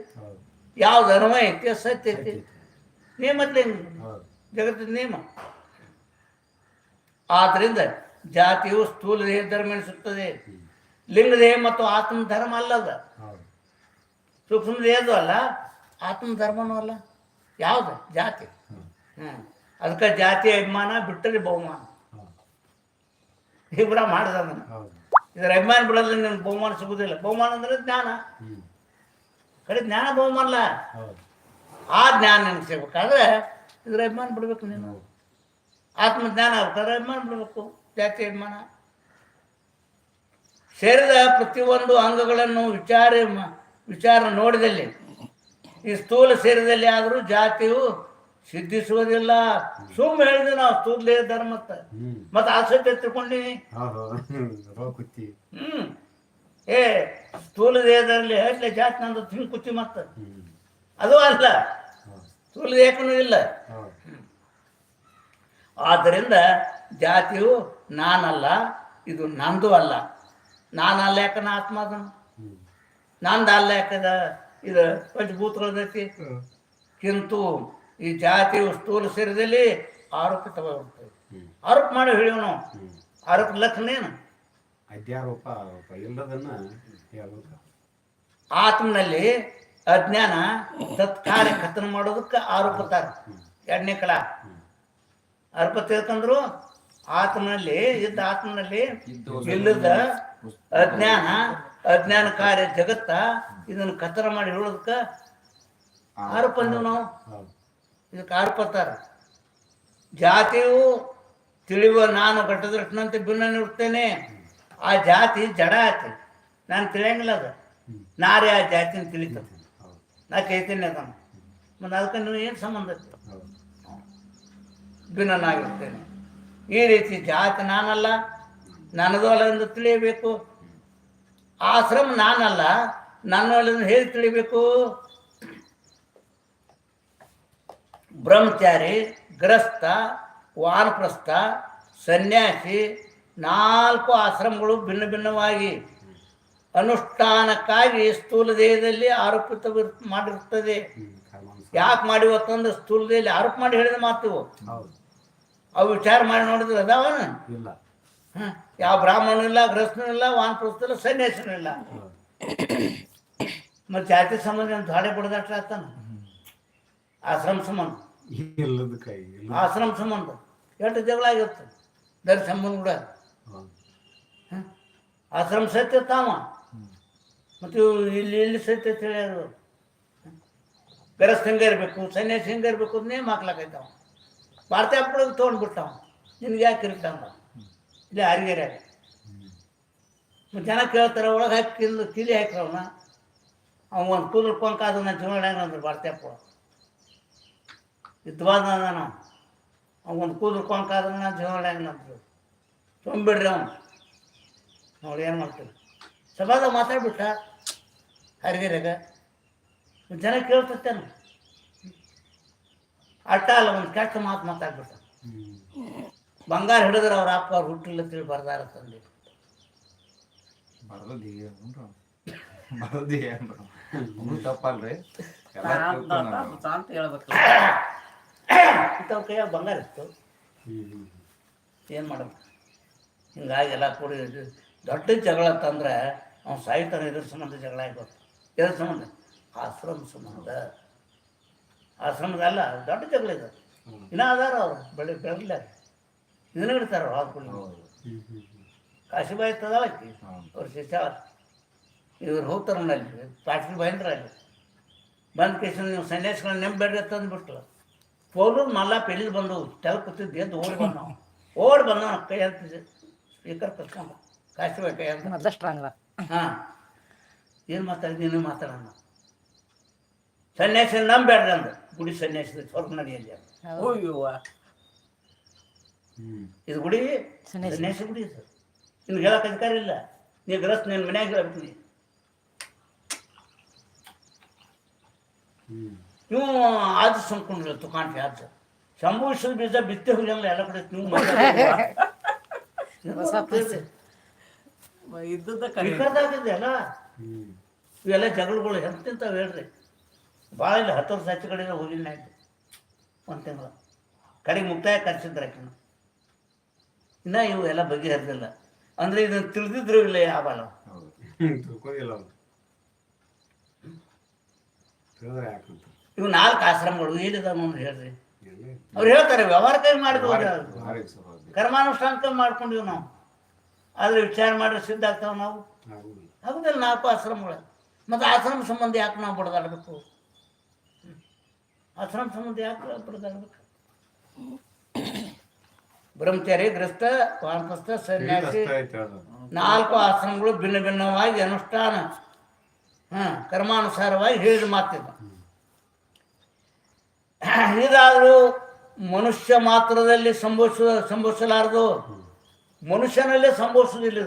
Speaker 1: ಯಾವ ಧರ್ಮ ಐತಿ ಅದು ಸತ್ಯ ಐತಿ. ನಿಯಮದ್ಲಿ ಜಗತ್ತಿನ ನಿಯಮ ಆದ್ರಿಂದ ಜಾತಿಯು ಸ್ಥೂಲ ದೇಹ ಧರ್ಮ ಎನಿಸುತ್ತದೆ ಲಿಂಗ ದೇಹ ಮತ್ತು ಆತ್ಮ ಧರ್ಮ ಅಲ್ಲದ ಸೂಕ್ಷ್ಮ ದೇಹದ್ದು ಅಲ್ಲ ಆತ್ಮ ಧರ್ಮನೂ ಅಲ್ಲ. ಯಾವ್ದು? ಜಾತಿ.
Speaker 4: ಹ್ಮ್.
Speaker 1: ಹ್ಮ್. ಅದಕ್ಕೆ ಜಾತಿ ಅಭಿಮಾನ ಬಿಟ್ಟರೆ ಬಹುಮಾನ. ಇಬ್ಬರ ಮಾಡಿದ ಇದರ ಅಭಿಮಾನ ಬಿಡೋದ್ರೆ ನಿನ್ನ ಬಹುಮಾನ ಸಿಗುದಿಲ್ಲ. ಬಹುಮಾನ ಅಂದ್ರೆ ಜ್ಞಾನ. ಕಡೆ ಜ್ಞಾನ ಬಹುಮಾನ ಆ ಜ್ಞಾನ ನಿನ್ಗೆ ಸಿಗ್ಬೇಕಾದ್ರೆ ಇದ್ರ ಅಭಿಮಾನ ಬಿಡ್ಬೇಕು ನೀನು ಆತ್ಮಜ್ಞಾನ ಆಗ್ಬೇಕಾದ್ರೆ ಅಭಿಮಾನ ಬಿಡಬೇಕು. ಜಾತಿ ಅಭಿಮಾನ. ಸೇರಿದ ಪ್ರತಿಯೊಂದು ಅಂಗಗಳನ್ನು ವಿಚಾರ ವಿಚಾರ ನೋಡಿದಲ್ಲಿ ಈ ಸ್ಥೂಲ ಸೇರಿದಲ್ಲಿ ಆದರೂ ಜಾತಿಯು ಸಿದ್ಧಿಸುವುದಿಲ್ಲ. ಸುಮ್ಮನೆ ಹೇಳಿದ್ವಿ ನಾವು ಸ್ಥೂಲ ಧರ್ಮತ್ತ ಮತ್ತೆ. ಆಸಕ್ತಿ
Speaker 4: ಕುತ್ತಿ.
Speaker 1: ಹ್ಮ್. ಏ ಸ್ಥೂಲ ದೇಹದಲ್ಲಿ ಹೇಳ್ಲೆ ಜಾತಿ ನಂದು ಹಿಂಗ್ ಕುತ್ತಿ ಮತ್ತ. ಅದು ಅಲ್ಲ. ಸ್ಥೂಲ ದೇಹಕ್ಕೂ ಇಲ್ಲ.
Speaker 4: ಆದ್ರಿಂದ
Speaker 1: ಆದ್ದರಿಂದ ಜಾತಿಯು ನಾನಲ್ಲ ಇದು ನಂದು ಅಲ್ಲ. ನಾನಲ್ಲ ಯಾಕನ ಆತ್ಮ ಅದನ್ನು? ನಂದು ಅಲ್ಲ ಯಾಕದ? ಇದು ಪಂಚಭೂತಗಳದೈತಿ ಕಿಂತು ಈ ಜಾತಿ ಸ್ಥೂಲ ಸೇರಿದಲ್ಲಿ ಆರೋಪ
Speaker 4: ಹ್ಮ್
Speaker 1: ಆರೋಪ ಮಾಡಿ ಹೇಳಿವ್ ನಾವು ಆರೋಪ ಲಕ್ಷಣ ಏನು?
Speaker 4: ಅಧ್ಯಾರೋಪ ಆರೋಪ ಇಲ್ಲದನ್ನ
Speaker 1: ಆತ್ಮನಲ್ಲಿ ಅಜ್ಞಾನ ತತ್ಕಾಲ ಕಥನ ಮಾಡೋದಕ್ಕೆ ಆರೋಪತಾರ ಎರಡನೇ
Speaker 4: ಕಳ.
Speaker 1: ಅರ್ಪ ತಿಳ್ಕೊಂಡ್ರು ಆತ್ಮನಲ್ಲಿ ಇದ್ದ ಆತ್ಮನಲ್ಲಿ ಇಲ್ಲದ ಅಜ್ಞಾನ ಅಜ್ಞಾನ ಕಾರ್ಯ ಜಗತ್ತ ಇದನ್ನು ಕಥನ ಮಾಡಿ ಹೇಳೋದಕ್ಕ ಆರೋಪ ಅಂದೀವಿ ನಾವು. ಇದಕ್ಕೆ ಕಾರ್ಪತಾರ ಜಾತಿಯು ತಿಳಿಯುವ ನಾನು ಘಟದೃಷ್ಣಂತೆ ಭಿನ್ನ ಇರ್ತೇನೆ ಆ ಜಾತಿ ಜಡ ಆಯ್ತು. ನಾನು ತಿಳಿಯಂಗಿಲ್ಲ ಅದು. ನಾರೇ ಆ ಜಾತಿನ ತಿಳಿತದೆ ನಾ ಚೈತನ್ಯ ಅದನ್ನು. ಮತ್ತು ಅದಕ್ಕೆ ನೀವು ಏನು ಸಂಬಂಧ ಭಿನ್ನನಾಗಿರ್ತೇನೆ ಈ ರೀತಿ ಜಾತಿ ನಾನಲ್ಲ. ನನ್ನದು ಅಲ್ಲ ಎಂದು ತಿಳಿಯಬೇಕು. ಆಶ್ರಮ ನಾನಲ್ಲ. ನನ್ನ ಹೇಗೆ ತಿಳಿಬೇಕು ಬ್ರಹ್ಮಚಾರಿ ಗ್ರಸ್ತ ವಾನಪ್ರಸ್ಥ ಸನ್ಯಾಸಿ ನಾಲ್ಕು ಆಶ್ರಮಗಳು ಭಿನ್ನ ಭಿನ್ನವಾಗಿ ಅನುಷ್ಠಾನಕ್ಕಾಗಿ ಸ್ಥೂಲ ದೇಹದಲ್ಲಿ ಆರೋಪಿತ ಮಾಡಿರುತ್ತದೆ ಯಾಕೆ ಮಾಡಿವತ್ತಂದ್ರೆ ಸ್ಥೂಲ ದೇಹದಲ್ಲಿ ಆರೋಪ ಮಾಡಿ ಹೇಳಿದ ಮಾತು. ಅವು ವಿಚಾರ ಮಾಡಿ ನೋಡಿದ್ರೆ ಅದಾವನ?
Speaker 4: ಇಲ್ಲ?
Speaker 1: ಯಾವ ಬ್ರಾಹ್ಮಣ ಇಲ್ಲ ಗ್ರಸ್ತನೂ ಇಲ್ಲ ವಾನಪ್ರಸ್ಥ ಇಲ್ಲ ಸನ್ಯಾಸಿನೂ ಇಲ್ಲ. ಮತ್ತೆ ಜಾತಿ ಸಂಬಂಧ ಬಡದಾಟ ಆತಾನ ಆಶ್ರಮ ಸಂಬಂಧ. ಆಶ್ರಮ ಸಂಬಂಧ. ಎಷ್ಟು ಜಗಳ ಆಗಿರುತ್ತೆ ದರ್ ಸಂಬಂಧ ಕೂಡ. ಆಶ್ರಮ ಸತ್ಯ ತಾವ ಮತ್ತು ಇಲ್ಲಿ ಇಲ್ಲಿ ಸತ್ಯ ತಿಳಿಯೋದು ಹಿಂಗೆ ಇರಬೇಕು ಸನ್ಯಾಸಿ ಹಿಂಗೆ ಇರಬೇಕು ಅಂತ ನೇಮ್ ಹಾಕ್ಲಾಕೈತಾವ ಭಾರತ ಹಾಕ್ಬಿಡೋದು ತೊಗೊಂಡ್ಬಿಡ್ತಾವ ನಿನ್ಗೆ ಯಾಕೆ ಇರ್ತಾವ ಇಲ್ಲಿ ಹರಿಗೆರೆ ಮತ್ತು ಜನ ಕೇಳ್ತಾರೆ ಒಳಗೆ ಹಾಕಿ ಕಿಲ್ ಕಿಲಿ ಹಾಕ್ರವನ ಅವ ಒಂದು ಕೂದಲು ಪಂಕ ಅದನ್ನ ಜೀವನ ಅಂದ್ರೆ ಭಾರತ ಹಪ್ಪಳ ಇದ್ವಾದ ನಾನು ಅವ ಒಂದು ಕೂದಲು ಕೊಂಕಾದ್ರೆ ನಾನು ಜೀವನ ನಂತರ ತೊಗೊಂಬಿಡ್ರಿ ಅವನು. ನೋಡಿ ಏನು ಮಾಡ್ತೀವಿ ಸಭಾದಾಗ ಮಾತಾಡ್ಬಿಟ್ಟ ಹರಿದಿರಾಗ. ಜನ ಕೇಳ್ತಿರ್ತೇನೆ. ಅಟ್ಟ ಅಲ್ಲ ಒಂದು ಕೆಟ್ಟ ಮಾತು ಮಾತಾಡ್ಬಿಟ್ಟ. ಬಂಗಾರ ಹಿಡಿದ್ರೆ ಅವ್ರ ಅಪ್ಪ ಅವ್ರು ಹುಟ್ಟಿಲ್ಲ ತಿಳಿ ಬರ್ದಾರ ತಂದೆ.
Speaker 2: ತಪ್ಪಲ್ರಿ.
Speaker 1: ಇಂಥವ್ರ ಕೈಯಾಗ ಬಂಗಾರ ಇತ್ತು. ಏನು ಮಾಡೋದು ಹಿಂಗಾಗಿ ಎಲ್ಲ ಕೂಡಿ ದೊಡ್ಡ ಜಗಳ ತಂದ್ರೆ ಅವ್ನು ಸಾಯ್ತಾನೆ ಇದ್ರ ಸಂಬಂಧ ಜಗಳ ಆಗೋದು ಇದ್ರ ಸಂಬಂಧ? ಆಶ್ರಮ ಸಂಬಂಧ. ಆಶ್ರಮದ ಅಲ್ಲ, ದೊಡ್ಡ ಜಗಳ ಇದೆ. ಇನ್ನೂ ಅದಾರ ಅವ್ರು, ಬೆಳೆ ಬೆಳಗ್ಲ ಇದನ್ನ ಇಡ್ತಾರ
Speaker 4: ಹ್ಮ್
Speaker 1: ಕಾಶಿಬಾಯಿ
Speaker 2: ಹೌದು.
Speaker 1: ಅವ್ರ ಶಿಷ್ಯ ಇವ್ರು ಹೋಗ್ತಾರ ಅಲ್ಲಿ, ಪಾಟೀಲ್ ಬೈಂದ್ರ ಅಲ್ಲಿ. ಬಂದ ಕೇಸ ನೀವು ಸನ್ಯಾಸಿಗಳನ್ನ ನೆಂಬೇಡ್ರಿ ತಂದ್ಬಿಟ್ರು ಪೌಲೂರು ಮಲ್ಲ ಪೆಲ್ಲಿದ್ ಬಂದು ತೆಲ್ ಕೂತಿದ್ದು ಎದ್ದು ಓಡಿ ಬಂದ ಓಡಿ ಬಂದ ಕೈ ಅಂತ ಸ್ಪೀಕರ್ ಕರ್ಕೊಂಡು ಕಾಶಿಬಾಯಿ ಕೈ ಅಂತ
Speaker 3: ಮೊದಲ ಸ್ಟ್ರಾಂಗ್
Speaker 1: ಹಾಂ. ಏನು ಮಾತಾಡಿದ್ ನೀನು ಮಾತಾಡೋಣ. ಸನ್ಯಾಸಿ ನಂಬೇಡ್ರಿ ಅಂದ ಗುಡಿ ಸನ್ಯಾಸಿ ಸ್ವರ್ಗ ನಡಿಯಲ್ಲಿ.
Speaker 4: ಹ್ಮ್.
Speaker 1: ಇದು ಗುಡಿ?
Speaker 3: ಸನ್ಯಾಸಿ.
Speaker 1: ಗುಡಿ ಇದು. ನಿನ್ಗೆ ಹೇಳಕ್ಕೆ ಅಧಿಕಾರ ಇಲ್ಲ. ನೀ ಗ್ರಸ್ ನಿನ್ನ ಮನ್ಯಾಗ ಹೇಳ್ಬೇಕು ನೀ
Speaker 4: ಹ್ಮ್.
Speaker 1: ನೀವು ಆದ ಸಂಕೊಂಡಿಲ್ಲ ತುಕಾಂಟಿ ಆದ ಸಂಭವಿಸಿದ ಬೀಜ ಬಿತ್ತೆ ಹೋಗಿಲ್ಲ ಎಲ್ಲ ಕಡೆ ನೀವು
Speaker 4: ಹ್ಮ್.
Speaker 1: ಇವೆಲ್ಲ ಜಗಳಗಳು ಎಂತೆಂಥವು ಹೇಳ್ರಿ. ಭಾಳ ಇಲ್ಲ ಹತ್ತು ವರ್ಷ ಹೆಚ್ಚು ಕಡೆ ಹೋಗಿಲ್ಲ ಆಯ್ತು. ಒಂದು ತಿಂಗಳು. ಕಡೆಗೆ ಮುಕ್ತಾಯ ಕರ್ಸಿದ್ರು ಆಕಿನ ಇನ್ನ. ಇವು ಎಲ್ಲ ಬಗೆಹರಿದಿಲ್ಲ. ಅಂದ್ರೆ ಇದನ್ನ ತಿಳಿದಿದ್ರು ಇಲ್ಲ ಯಾವಲ್ಲ
Speaker 2: ಹೌದು.
Speaker 1: ಇವು ನಾಲ್ಕು ಆಶ್ರಮಗಳು ಏನಿದಾವ ಅಂದ್ರೆ ಹೇಳ್ರಿ. ಅವ್ರು ಹೇಳ್ತಾರೆ ವ್ಯವಹಾರ ಕೈ ಮಾಡಿದ್ವು
Speaker 2: ಭಾರಿ ಸುರವಾದಿ.
Speaker 1: ಕರ್ಮಾನುಷ್ಠಾನಕ್ಕೆ ಮಾಡ್ಕೊಂಡಿವಿ ನಾವು. ಆದ್ರೆ ವಿಚಾರ ಮಾಡಿದ್ರೆ ಸಿದ್ಧ ಆಗ್ತಾವ ನಾವು?
Speaker 4: ಆಗುದಿಲ್ಲ
Speaker 1: ನಾಲ್ಕು ಆಶ್ರಮಗಳು. ಮತ್ತು ಆಶ್ರಮ ಸಂಬಂಧ ಯಾಕೆ ನಾವು ಬಡದಾಡ್ಬೇಕು? ಆಶ್ರಮ ಸಂಬಂಧ ಯಾಕೆ ಬಡದಾಡ್ಬೇಕು? ಬ್ರಹ್ಮಚಾರಿ ಗ್ರಸ್ತ ವಾನಪ್ರಸ್ಥ ಸನ್ಯಾಸಿ ನಾಲ್ಕು ಆಶ್ರಮಗಳು ಭಿನ್ನ ಭಿನ್ನವಾಗಿ ಅನುಷ್ಠಾನ ಹ ಕರ್ಮಾನುಸಾರವಾಗಿ ಹೇಳಿದ ಮಾತಿದ್ದು ಇದಾದರೂ ಮನುಷ್ಯ ಮಾತ್ರದಲ್ಲಿ ಸಂಭವಿಸ ಸಂಭವಿಸಲಾರದು? ಮನುಷ್ಯನಲ್ಲೇ ಸಂಭವಿಸೋದಿಲ್ಲ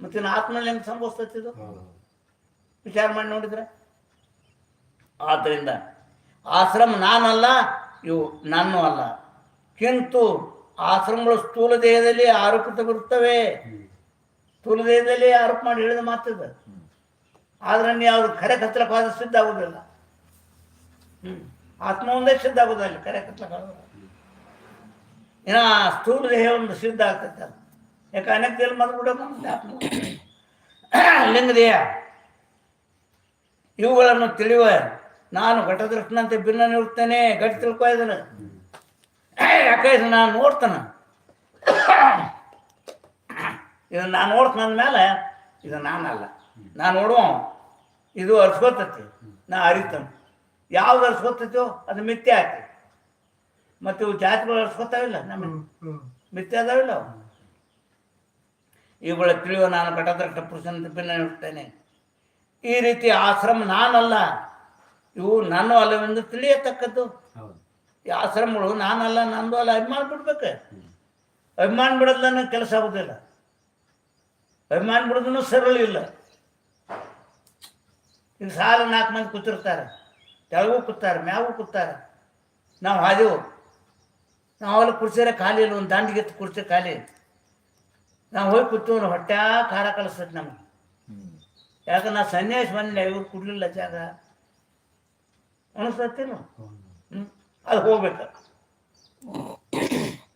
Speaker 1: ಮತ್ತೆ ಆತ್ಮನಲ್ಲಿ ಹೆಂಗೆ ಸಂಭವಿಸ್ತೈತಿ ವಿಚಾರ ಮಾಡಿ ನೋಡಿದ್ರೆ. ಆದ್ದರಿಂದ ಆಶ್ರಮ ನಾನಲ್ಲ ಇವು ನಾನು ಅಲ್ಲ. ಕಿಂತು ಆಶ್ರಮಗಳು ಸ್ಥೂಲ ದೇಹದಲ್ಲಿ ಆರೋಪಿತವಿರುತ್ತವೆ
Speaker 4: ಬರುತ್ತವೆ
Speaker 1: ಸ್ಥೂಲ ದೇಹದಲ್ಲಿ ಆರೋಪ ಮಾಡಿ ಹೇಳಿದ ಮಾತಿದ. ಆದ್ರೆ ನೀವು ಅವ್ರು ಖರೆ ಕತ್ತಲಕ್ಕೆ ಸಿದ್ಧ ಆಗುದಿಲ್ಲ ಹ್ಮ್. ಆತ್ಮ ಒಂದೇ ಸಿದ್ಧ ಆಗೋದಲ್ಲ ಕರೆ ಕತ್ತಲಕ್ಕೆ ಏನ ಇನ್ನ ಸ್ಥೂಲ ದೇಹ ಒಂದು ಸಿದ್ಧ ಆಗ್ತೈತೆ ಅದು. ಯಾಕೆ ಅನೇಕ ದೇಹ ಮದ್ಬಿಡೋದು ಆತ್ಮ. ಲಿಂಗ ದೇಹ. ಇವುಗಳನ್ನು ತಿಳಿಯುವ ನಾನು ಘಟದೃಷ್ಟನಂತೆ ಭಿನ್ನ ನಿಲ್ತೇನೆ ಗಟ್ಟಿ ತಿಳ್ಕೊ ಇದನ್ನು. ಯಾಕೆ ಇದು ನಾನು ನೋಡ್ತಾನೆ? ಇದನ್ನು ನಾನು ನೋಡ್ತಾನ ಮೇಲೆ ಇದು ನಾನಲ್ಲ. ನಾನು ನೋಡುವ ಇದು ಅರ್ಸ್ಕೊತತಿ. ನಾ ಅರಿತಾನೆ. ಯಾವ್ದು ಸೋತೈತೋ ಅದು ಮಿಥ್ಯ ಆಯ್ತು. ಮತ್ತು ಇವು ಜಾತಿಗಳು ಅರ್ಸ್ಕೊತಾವಿಲ್ಲ ನಮ್ಮ ಮಿಥ್ಯೆ ಅದಾವಿಲ್ಲ ಇವುಗಳ ತಿಳಿಯುವ ನಾನು ಘಟದ್ರಷ್ಟ ಪುರುಷನ ಭಿನ್ನ ಇರ್ತೇನೆ ಈ ರೀತಿ ಆಶ್ರಮ ನಾನಲ್ಲ. ಇವು ನನ್ನ ಅಲ್ಲವೆಂದು ತಿಳಿಯತಕ್ಕದ್ದು. ಈ ಆಶ್ರಮಗಳು ನಾನಲ್ಲ ನಂದು ಅಲ್ಲ ಅಭಿಮಾನ ಬಿಡ್ಬೇಕು ಅಭಿಮಾನ ಬಿಡೋದನ್ನ ಕೆಲಸ ಆಗೋದಿಲ್ಲ. ಅಭಿಮಾನ ಬಿಡೋದನ್ನು ಸರಳ ಇಲ್ಲ. ಈಗ ಸಾಲ ನಾಲ್ಕು ಮಂದಿ ಕೂತಿರ್ತಾರೆ. ತೆಳಗೂ ಕೂತಾರೆ ಮ್ಯಾಗೂ ಕೂತಾರೆ ನಾವು ಹಾದೆವು. ನಾವು ಅಲ್ಲಿ ಕುರ್ಸಿರ ಖಾಲಿ ಇಲ್ಲ ಒಂದು ದಂಡಿಗೆತ್ತು ಕುರ್ಸಿ ಖಾಲಿ ನಾವು ಹೋಗಿ ಕೂತೀವಿ ಹೊಟ್ಟೆ ಖಾರ ಕಲಿಸ್ತದೆ ನಮ್ಗೆ. ಯಾಕಂದ್ರೆ ನಾ ಸನ್ಯಾಸ ಬಂದಿಲ್ಲ ಇವ್ರು ಕುಡ್ಲಿಲ್ಲ ಜಾಗ. ಅನಿಸ್ತೇನು ಹ್ಞೂ? ಅದು ಹೋಗ್ಬೇಕು.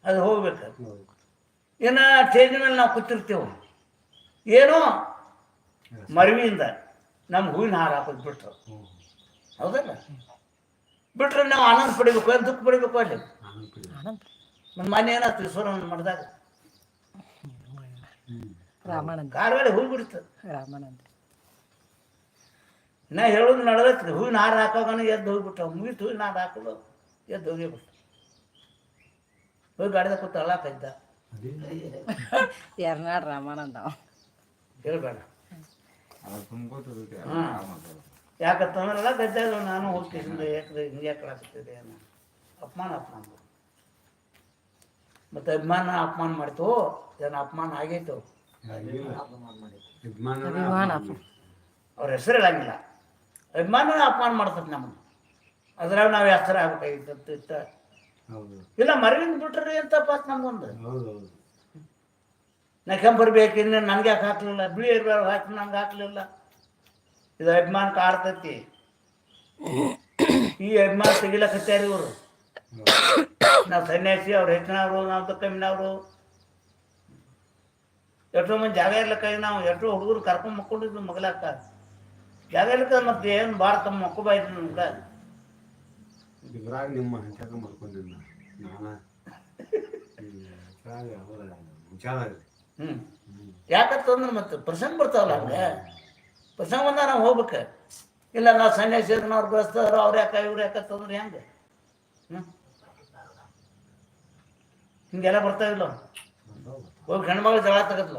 Speaker 1: ಅದು ಹೋಗ್ಬೇಕು. ಏನು ಟೇಜ್ ಮೇಲೆ ನಾವು ಕೂತಿರ್ತೇವೆ. ಏನೋ ಮರವಿಯಿಂದ ನಮ್ಮ ಹೂವಿನ ಹಾರ ಹಾಕೋದು
Speaker 4: ಹ್ಮ್.
Speaker 1: ಹೌದಲ್ಲ? ಬಿಟ್ರೆ ನಾವು ಆನಂದ ಪಡಿಬೇಕು ದುಃಖ ಪಡಿಬೇಕು ಅಲ್ಲಿ? ನಮ್ಮ ಮನೆ ಏನಾಯ್ತು ಈಶ್ವರನ ಮಾಡಿದಾಗ
Speaker 3: ರಾಮಾನಂದ.
Speaker 1: ಕಾರವಾಡಿ ಹೂ ಬಿಡ್ತದೆ.
Speaker 3: ರಾಮಾನಂದ.
Speaker 1: ನಾ ಹೇಳೋದು ನಡೆದೈತಿ ಹೂವಿನ ಹಾರ ಹಾಕೋಗನ ಎದ್ದು ಹೋಗ್ಬಿಟ್ಟು ಮುಗಿತು ಹೂವಿನ ಹಾರ ಹಾಕೋದು ಎದ್ದು ಹೋಗಿಬಿಟ್ಟು ಹೋಗಿ ಗಾಡಿದ ಕೂತು ಅಳಾಕ
Speaker 4: ಇದ್ದ?
Speaker 3: ಎರ್ನಾಡ್ ರಾಮಾನಂದ ಅವ.
Speaker 1: ಹೇಳ್ಬೇಡ.
Speaker 2: ಅದು
Speaker 1: ಯಾಕಂತಂದ್ರಲ್ಲ ಗದ್ದಾಗ ನಾನು ಹೋಗ್ತಿದ್ದೆ ಯಾಕೆ ಹಿಂಗೆ ಯಾಕೆ ಆಗ್ತಿದೆ ಅನ್ನೋ ಅಪಮಾನ ಅಪಮಾನ. ಮತ್ತು ಅಭಿಮಾನ ಅಪಮಾನ ಮಾಡ್ತು ಜನ ಅಪಮಾನ ಆಗೈತು? ಅವ್ರ ಹೆಸರು ಹೇಳಂಗಿಲ್ಲ. ಅಭಿಮಾನ ಅಪಮಾನ ಮಾಡ್ತದೆ ನಮ್ಮನ್ನು ಅದ್ರಾಗ ನಾವು ಹೆಸರು ಆಗ್ಬೇಕಾಗಿತ್ತು ಇತ್ತ.
Speaker 4: ಹೌದು.
Speaker 1: ಇಲ್ಲ ಮರವಿಂದ ಬಿಟ್ರಿ ಅಂತ ಪಾತ್
Speaker 4: ಹೌದು ಹೌದು.
Speaker 1: ನಾ ಕೆಂಪರ್ಬೇಕು ಇನ್ನು ನನಗೆ ಯಾಕೆ ಹಾಕ್ಲಿಲ್ಲ? ಬಿಳಿ ಇರ್ಬಾರ್ದು ಹಾಕಿ ನಂಗೆ ಹಾಕ್ಲಿಲ್ಲ. ಇದು ಅಭಿಮಾನ ಕಾಡ್ತೈತಿ. ಈ ಅಭಿಮಾನ ತೆಗಿಲಕತ್ಯಾರ ಇವರು. ನಾವು ಸನ್ಯಾಸಿ ಅವ್ರು ಹೆಚ್ಚಿನವರು ನಾವು ಕಮ್ಮಿನವರು. ಎಷ್ಟೋ ಮಂದಿ ಜಾಗ ಇರ್ಲಕ್ಕ ನಾವು ಎಷ್ಟೋ ಹುಡುಗರು ಕರ್ಕೊಂಡ್ ಮಕ್ಕೊಂಡಿದ್ವಿ ಮಗಲಾಕ ಜಾಗ ಇರ್ಲಕ್ಕ ಮತ್ತೆ ಏನು ಬಾಳ ಮಕ್ಕೋಬಾಯ್ತು ನಮ್ಗೆ.
Speaker 4: ಇದ್ರಾಗ ನಿಮ್ಮ ಹಂಚಾಕ ಮಾಡ್ಕೊಂಡಿದ್ದ ನಾನ?
Speaker 1: ಹ್ಞೂ ಯಾಕಂತಂದ್ರೆ ಮತ್ತೆ ಪ್ರಸಂಗ ಬರ್ತಾವಲ್ಲ ಹಂಗೆ? ಬಂದ ನಾವು ಹೋಗ್ಬೇಕು. ಇಲ್ಲ, ನಾವು ಸನ್ಯಾಸಿ ಅವ್ರು ಬೆಳೆಸ್ತಾರ ಅವ್ರು ಯಾಕ, ಇವ್ರು ಯಾಕ ತಂದ್ರೆ ಹೆಂಗೆ? ಹ್ಞೂ ಹಿಂಗೆಲ್ಲ ಬರ್ತಾವಿಲ್ಲ ಹೋಗಿ ಹೆಣ್ಮಗಳು ಜಗಳ ತಗತ್ಲ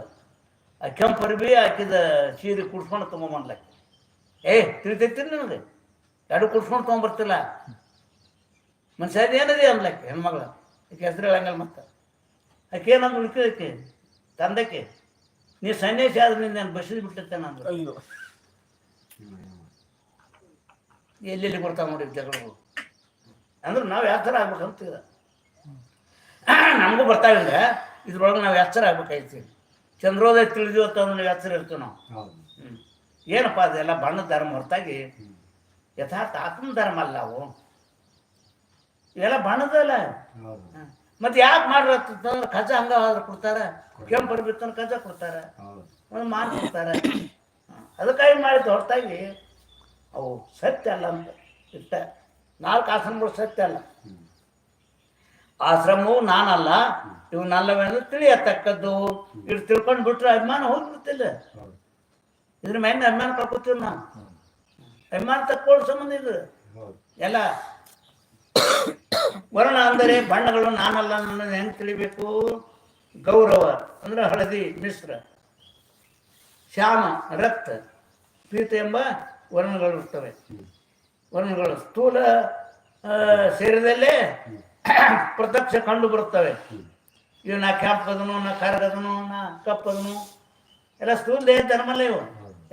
Speaker 1: ಆ ಕೆಂಪು ಅರ್ಬಿ ಆಕಿದ ಸೀರೆ ಕುಡ್ಸ್ಕೊಂಡು ತೊಗೊಂಬಂದ್ಲ. ಏ ತಿಳಿತೈತಿ ನಿನಗೆ ಎರಡು ಕುಡ್ಸ್ಕೊಂಡು ತೊಗೊಂಬರ್ತಿಲ್ಲ. ಮನುಷ್ಯ ಏನದಿ ಅನ್ಲಕ್ಕೆ ಹೆಣ್ಮಗಳ ಆಕೆ ಹೆಸರು ಹೇಳಂಗಲ್ಲ ಮತ್ತೆ. ಆಕೆ ಏನಂದು ಉಳ್ಕಿದಕ್ಕೆ ತಂದಕ್ಕೆ ನೀ ಸನ್ಯಾಸಿ ಆದ್ರೆ ನಾನು ಬಸಿದ್ ಬಿಟ್ಟಿರ್ತೇನೆ ನಾನು
Speaker 3: ಅಯ್ಯೋ.
Speaker 1: ಎಲ್ಲೆಲ್ಲಿ ಬರ್ತಾವೆ ನೋಡಿ ಜಗಳಗಳು ಅಂದ್ರೆ ನಾವು ಯಾವ ಥರ ಆಗ್ಬೇಕಂತ ನಮಗೂ ಬರ್ತಾವಿಲ್ಲ ಇದ್ರೊಳಗೆ ನಾವು ಎಚ್ಚರ ಆಗ್ಬೇಕಾಯ್ತಿ? ಚಂದ್ರೋದಯ ತಿಳಿದೀವಿ ಅಂತಂದ್ರೆ ನಾವು ಎಚ್ಚರ ಇರ್ತೀವಿ ನಾವು. ಏನಪ್ಪ ಅದೆಲ್ಲ ಬಣ್ಣ ಧರ್ಮ ಹೊರತಾಗಿ ಯಥಾರ್ಥ ಆತ್ಮ ಧರ್ಮ ಅಲ್ಲ ಅವು. ಇವೆಲ್ಲ ಬಣ್ಣದಲ್ಲ ಮತ್ತೆ ಯಾಕೆ ಮಾಡ್ರಂದ್ರೆ ಕಜ ಹಂಗ ಆದ್ರೆ ಕೊಡ್ತಾರೆ. ಕೆಂಪು ಅರ್ಬಿತ್ತಂದ್ರೆ ಕಜ ಕೊಡ್ತಾರೆ. ಒಂದು ಮಾರು ಕೊಡ್ತಾರೆ. ಅದಕ್ಕಾಗಿ ಮಾಡಿದ್ದು ಹೊರತಾಗಿ ಅವು ಸತ್ಯ ಅಲ್ಲ ಅಂತ ಇಷ್ಟ. ನಾಲ್ಕು ಆಶ್ರಮಗಳು ಸತ್ಯ ಅಲ್ಲ. ಆಶ್ರಮವು ನಾನಲ್ಲ ಇವು ನಲ್ಲವೇನು ತಿಳಿಯತಕ್ಕದ್ದು. ಇಟ್ಟು ತಿಳ್ಕೊಂಡು ಬಿಟ್ರೆ ಅಭಿಮಾನ ಹೋಗ್ಬಿಡ್ತಿಲ್ಲ. ಇದ್ರ ಮೇಲೆ ಅಭಿಮಾನ ಕಳ್ಕೊತೀವಿ ನಾವು. ಅಭಿಮಾನ ತಕ್ಕೊಳ್ಳೋ ಸಂಬಂಧ ಇದು ಎಲ್ಲ ವರ್ಣ ಅಂದರೆ ಬಣ್ಣಗಳು ನಾನಲ್ಲ ನನ್ನ ಹೆಂಗೆ ತಿಳಿಬೇಕು? ಗೌರವ ಅಂದ್ರೆ ಹಳದಿ ಮಿಶ್ರ ಶ್ಯಾಮ ರಕ್ತ. ಪೀತ ಎಂಬ ವರ್ಣಗಳು ಇರ್ತವೆ. ವರ್ಣಗಳು ಸ್ಥೂಲ ಸೇರಿದಲ್ಲೇ ಪ್ರತ್ಯಕ್ಷ ಕಂಡು ಬರುತ್ತವೆ. ಇವು ನಾ ಕೆಂಪದನು ನಾ ಕರಗದನು ನಾ ಕಪ್ಪದನು. ಎಲ್ಲ ಸ್ಥೂಲ ದೇಹ ಧರ್ಮಲ್ಲ ಇವು.